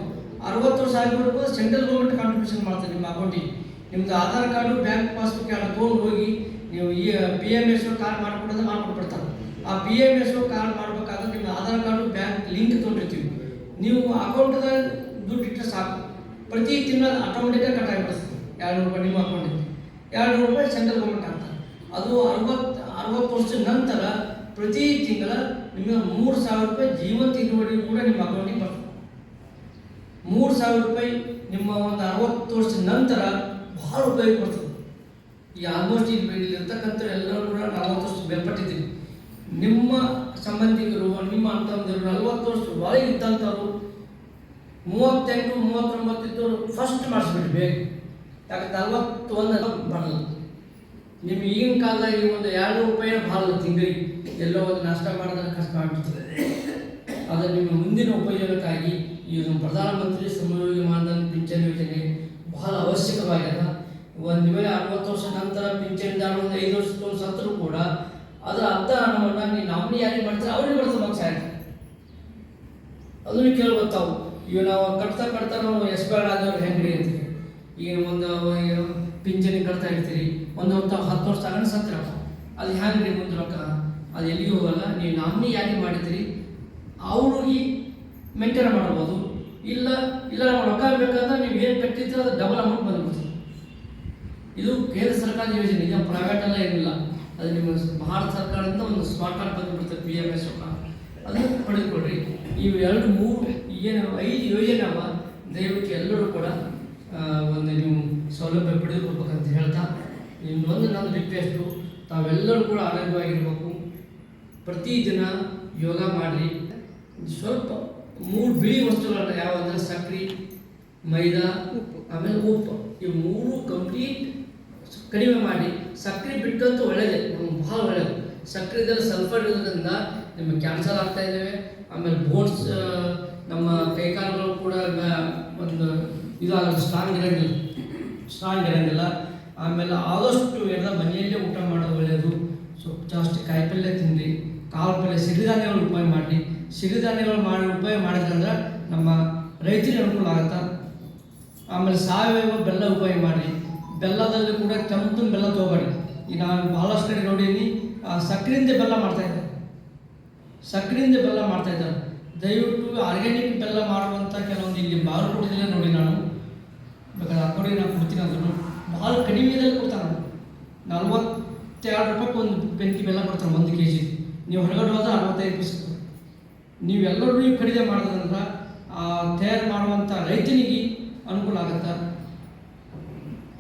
ಅರವತ್ತು ವರ್ಷ ಆಗುವವರೆಗೂ ಸೆಂಟ್ರಲ್ ಗೌರ್ಮೆಂಟ್ ಕಾಂಟ್ರಿಬ್ಯೂಷನ್ ಮಾಡ್ತಾರೆ ನಿಮ್ಮ ಅಕೌಂಟಿಗೆ ನಿಮ್ದು ಆಧಾರ್ ಕಾರ್ಡು ಬ್ಯಾಂಕ್ ಪಾಸ್ಬುಕ್ ಎಲ್ಲ ತೊಗೊಂಡು ಹೋಗಿ ನೀವು ಈ ಪಿ ಎಂ ಎಸ್ ಕಾರ್ಡ್ ಮಾಡ್ಕೊಡೋದು ಮಾಡ್ಕೊಟ್ಬಿಡ್ತಾರೆ. ಆ ಪಿ ಎಂ ಎಸ್ ಕಾರ್ಡ್ ಮಾಡ್ಬೇಕಾದ್ರೆ ನಿಮ್ಮ ಆಧಾರ್ ಕಾರ್ಡು ಬ್ಯಾಂಕ್ ಲಿಂಕ್ ತೊಗೊಂಡಿರ್ತೀವಿ. ನೀವು ಅಕೌಂಟ್ದ ದುಡ್ಡು ಇಟ್ಟರೆ ಸಾಕು. ಪ್ರತಿ ತಿಂಗಳ ಆಟೋಮೆಟಿಕಾಗಿ ಕಟ್ ಆಗಿಬಿಡ್ತದೆ ಎರಡು ರೂಪಾಯಿ ನಿಮ್ಮ ಅಕೌಂಟಿಂದ ಎರಡು ರೂಪಾಯಿ ಸೆಂಟ್ರಲ್ ಗೌರ್ಮೆಂಟ್ ಆಗ್ತದೆ ಅದು ಅರವತ್ತು ಅರವತ್ತು ವರ್ಷದ ನಂತರ ಪ್ರತಿ ತಿಂಗಳ ನಿಮಗೆ ಮೂರು ಸಾವಿರ ರೂಪಾಯಿ ಜೀವಂತ ಇಳುವರಿ ಕೂಡ ನಿಮ್ಮ ಅಕೌಂಟಿಗೆ ಬರ್ತದೆ. ಮೂರು ಸಾವಿರ ರೂಪಾಯಿ ನಿಮ್ಮ ಒಂದು ಅರವತ್ತು ವರ್ಷದ ನಂತರ ಬಹಳ ಉಪಯೋಗ ಬರ್ತದೆ ಈ ಆಲ್ಮೋಸ್ಟ್ ಇಲ್ಲಿ ಇಲ್ಲಿರ್ತಕ್ಕಂಥ ಎಲ್ಲರೂ ಕೂಡ ನಲವತ್ತು ವರ್ಷ ಬೇರ್ಪಟ್ಟಿದ್ದೀನಿ ನಿಮ್ಮ ಸಂಬಂಧಿಕರು, ನಿಮ್ಮ ಅಂತಂದರು, ನಲವತ್ತು ವರ್ಷ ಒಳಗೆ ಇದ್ದಂಥವ್ರು, ಮೂವತ್ತೆಂಟು, ಮೂವತ್ತೊಂಬತ್ತು ಇದ್ದವರು ಫಸ್ಟ್ ಮಾಡಿಸ್ಬಿಡಿ ಬೇಗ. ಯಾಕೆ ನಲ್ವತ್ತೊಂದು ಬರಲ್ಲ. ನಿಮ್ಗೆ ಈಗಿನ ಕಾಲದಾಗ ಈ ಒಂದು ಎರಡು ರೂಪಾಯಿ ಭಾಳ ತಿಂಗಳಿಗೆ. ಎಲ್ಲೋ ಒಂದು ನಾಷ್ಟ ಮಾಡೋದನ್ನ ಕಷ್ಟ ಆಗ್ಬಿಡ್ತದೆ. ಅದು ನಿಮ್ಮ ಮುಂದಿನ ಉಪಯೋಗಕ್ಕಾಗಿ ಈ ಒಂದು ಪ್ರಧಾನಮಂತ್ರಿ ಶ್ರಮಯೋಗಿ ಮಾನಧನ್ ಪಿಂಚಣಿ ಯೋಜನೆ ಬಹಳ ಅವಶ್ಯಕವಾಗ್ಯದ ಒಂದು ವೇಳೆ ಅರವತ್ತು ವರ್ಷ ನಂತರ ಪಿಂಚಣಿ ದಾನ ಒಂದು ಐದು ವರ್ಷದ ಸತ್ತರೂ ಕೂಡ ಅದರ ಅರ್ಧ ಹಣವನ್ನು ನೀವು ನಾಮಿನಿ ಯಾರಿಗೆ ಮಾಡ್ತಾರೆ ಅವ್ರಿಗೆ ಬರ್ತದೆ ಮಗ ಸಾಯ್ತಾರೆ ಅದನ್ನು ಕೇಳಿ ಗೊತ್ತಾವು ಈಗ ನಾವು ಕಟ್ತಾ ಕಟ್ತಾ ನಾವು ಎಸ್ ಬ್ಯಾಡ್ ಆದವ್ರು ಹೆಂಗ್ರಿ ಅಂತೀವಿ ಈಗ ಒಂದು ಪಿಂಚಣಿ ಕಟ್ತಾ ಇರ್ತೀರಿ, ಒಂದು ಹೊತ್ತು ಹತ್ತು ವರ್ಷ ತಗೊಂಡು ಸತ್ತಿರ ಅದು ಹೆಂಗ್ರಿ ಮುಂದೆ ರೊಕ್ಕ? ಅದು ಎಲ್ಲಿಗೂ ಹೋಗಲ್ಲ. ನೀವು ನಾಮಿನಿ ಯಾರಿಗೆ ಮಾಡಿದ್ರಿ ಅವರು ಈ ಮೇಂಟೈನ್ ಮಾಡ್ಬೋದು. ಇಲ್ಲ ಇಲ್ಲ, ನಾವು ರೊಕ್ಕ ಬೇಕಂದ್ರೆ ನೀವು ಏನು ಕಟ್ಟಿದ್ರೆ ಅದು ಡಬಲ್ ಅಮೌಂಟ್ ಬಂದ್ಬಿಡ್ತೀವಿ ಇದು ಕೇಂದ್ರ ಸರ್ಕಾರದ ಯೋಜನೆ ಈಗ ಪ್ರೈವೇಟ್ ಎಲ್ಲ ಏನಿಲ್ಲ. ಅದು ನಿಮ್ಮ ಭಾರತ ಸರ್ಕಾರದಿಂದ ಒಂದು ಸ್ಮಾರ್ಟ್ ಕಾರ್ಡ್ ಬಂದುಬಿಡ್ತದೆ ಪಿ ಎಂ ಎಸ್ ಅದನ್ನು ಪಡೆದುಕೊಡ್ರಿ ಇವು ಎರಡು, ಮೂರು, ಏನು, ಐದು ಯೋಜನೆ ಅವ. ದಯವಿಟ್ಟು ಎಲ್ಲರೂ ಕೂಡ ಒಂದು ನೀವು ಸೌಲಭ್ಯ ಪಡೆದುಕೊಳ್ಬೇಕಂತ ಹೇಳ್ತಾ ಇನ್ನೊಂದು ನನ್ನ ರಿಕ್ವೆಸ್ಟು ತಾವೆಲ್ಲರೂ ಕೂಡ ಆರೋಗ್ಯವಾಗಿರ್ಬೇಕು. ಪ್ರತಿದಿನ ಯೋಗ ಮಾಡಿರಿ. ಸ್ವಲ್ಪ ಮೂರು ಬಿಳಿ ವಸ್ತುಗಳನ್ನ ಯಾವಂದ್ರೆ ಸಕ್ರೆ ಮೈದಾ ಆಮೇಲೆ ಉಪ್ಪು. ಈ ಮೂರು ಕಂಪ್ಲೀಟ್ ಕಡಿಮೆ ಮಾಡಿ. ಸಕ್ಕರೆ ಬಿಟ್ಟಂತೂ ಒಳ್ಳೆಯದೇ ನಮ್ಗೆ ಭಾಳ ಒಳ್ಳೆಯದು ಸಕ್ಕರೆದಲ್ಲಿ ಸಲ್ಫರ್ ಇರೋದ್ರಿಂದ ನಿಮಗೆ ಕ್ಯಾನ್ಸರ್ ಆಗ್ತಾ ಇದ್ದಾವೆ ಆಮೇಲೆ ಬೋನ್ಸ್ ನಮ್ಮ ಕೈಕಾಲುಗಳು ಕೂಡ ಒಂದು ಇದಾಗಲ್ಲ ಸ್ಟ್ರಾಂಗ್ ಇರೋಂಗಿಲ್ಲ. ಸ್ಟ್ರಾಂಗ್ ಇರೋಂಗಿಲ್ಲ. ಆಮೇಲೆ ಆದಷ್ಟು ಎಲ್ಲ ಮನೆಯಲ್ಲೇ ಊಟ ಮಾಡೋದು ಒಳ್ಳೆಯದು ಸ್ವಲ್ಪ ಜಾಸ್ತಿ ಕಾಯಿಪಲ್ಲೆ ತಿನ್ನಿರಿ ಕಾಳು ಪಲ್ಯ ಸಿರಿಧಾನ್ಯಗಳು ಉಪಯೋಗ ಮಾಡಿ ಸಿರಿಧಾನ್ಯಗಳು ಮಾಡಿ ಉಪಯೋಗ ಮಾಡಿದ್ರಂದ್ರೆ ನಮ್ಮ ರೈತರಿಗೆ ಅನುಕೂಲ ಆಗುತ್ತೆ? ಆಮೇಲೆ ಸಾವಯವ ಬೆಲ್ಲ ಉಪಯೋಗ ಮಾಡಿ, ಬೆಲ್ಲದಲ್ಲಿ ಕೂಡ ಕೆಂಪು ಬೆಲ್ಲ ತೊಗೊಬೇಡಿ. ಈಗ ನಾನು ಬಹಳಷ್ಟು ಕಡೆ ನೋಡೀನಿ ಸಕ್ಕರೆಯಿಂದ ಬೆಲ್ಲ ಮಾಡ್ತಾ ಇದ್ದಾರೆ. ಸಕ್ಕರೆಯಿಂದ ಬೆಲ್ಲ ಮಾಡ್ತಾ ಇದ್ದಾರೆ. ದಯವಿಟ್ಟು ಆರ್ಗ್ಯಾನಿಕ್ ಬೆಲ್ಲ ಮಾಡುವಂಥ ಕೆಲವೊಂದು ಇಲ್ಲಿ ಬಾಗಲಕೋಟೆದಲ್ಲೇ ನೋಡಿ ನಾನು. ಬೇಕಾದ್ರೆ ಅಕ್ಕಡಿಗೆ ನಾನು ಕೊಡ್ತೀನಿ ಅದನ್ನು. ಭಾಳ ಕಡಿಮೆದಲ್ಲಿ ಕೊಡ್ತಾನೆ. ನಲ್ವತ್ತೆರಡು ರೂಪಾಯಿಗೆ ಒಂದು ಬೆಂಕಿ ಬೆಲ್ಲ ಕೊಡ್ತಾನೆ ಒಂದು ಕೆ ಜಿ ನೀವು ಹೊರಗಡೆ ಹೋದ ಅರವತ್ತೈದು ಪರ್ಸೆಂಟ್ ನೀವೆಲ್ಲರೂ ನೀವು ಖರೀದಿ ಮಾಡಿದ್ರಂದ್ರೆ ಆ, ತಯಾರು ಮಾಡುವಂಥ ರೈತನಿಗೆ ಅನುಕೂಲ ಆಗುತ್ತೆ?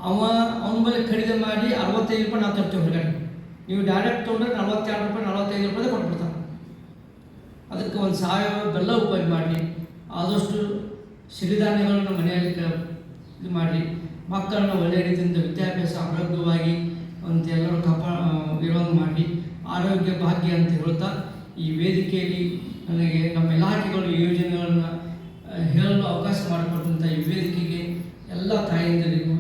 ಅವ, ಅವನ ಮೇಲೆ ಖರೀದಿ ಮಾಡಿ ಅರವತ್ತೈದು ರೂಪಾಯಿ ನಾವು ತರ್ತೀವಿ ಹೊರಗಡೆ. ನೀವು ಡೈರೆಕ್ಟ್ ತೊಗೊಂಡ್ರೆ ನಲ್ವತ್ತೆರಡು ರೂಪಾಯಿ, ನಲವತ್ತೈದು ರೂಪಾಯಿ ಕೊಟ್ಬಿಡ್ತಾರೆ ಅದಕ್ಕೆ ಒಂದು ಸಾವಯವ ಬೆಲ್ಲ ಉಪಯೋಗ ಮಾಡಿ, ಆದಷ್ಟು ಸಿರಿಧಾನ್ಯಗಳನ್ನು ಮನೆಯಲ್ಲಿ ಇದು ಮಾಡಿ, ಮಕ್ಕಳನ್ನು ಒಳ್ಳೆಯ ರೀತಿಯಿಂದ ವಿದ್ಯಾಭ್ಯಾಸ ಆರೋಗ್ಯವಾಗಿ ಒಂದು ಎಲ್ಲರೂ ಕಪ ಇರೋದು ಮಾಡಿ ಆರೋಗ್ಯ ಭಾಗ್ಯ ಅಂತ ಹೇಳ್ತಾ ಈ ವೇದಿಕೆಯಲ್ಲಿ ನನಗೆ ನಮ್ಮ ಇಲಾಖೆಗಳು ಯೋಜನೆಗಳನ್ನು ಹೇಳಲು ಅವಕಾಶ ಮಾಡಿಕೊಟ್ಟಂಥ ಈ ವೇದಿಕೆಗೆ ಎಲ್ಲ ತಾಯಿಂದರಿಗೂ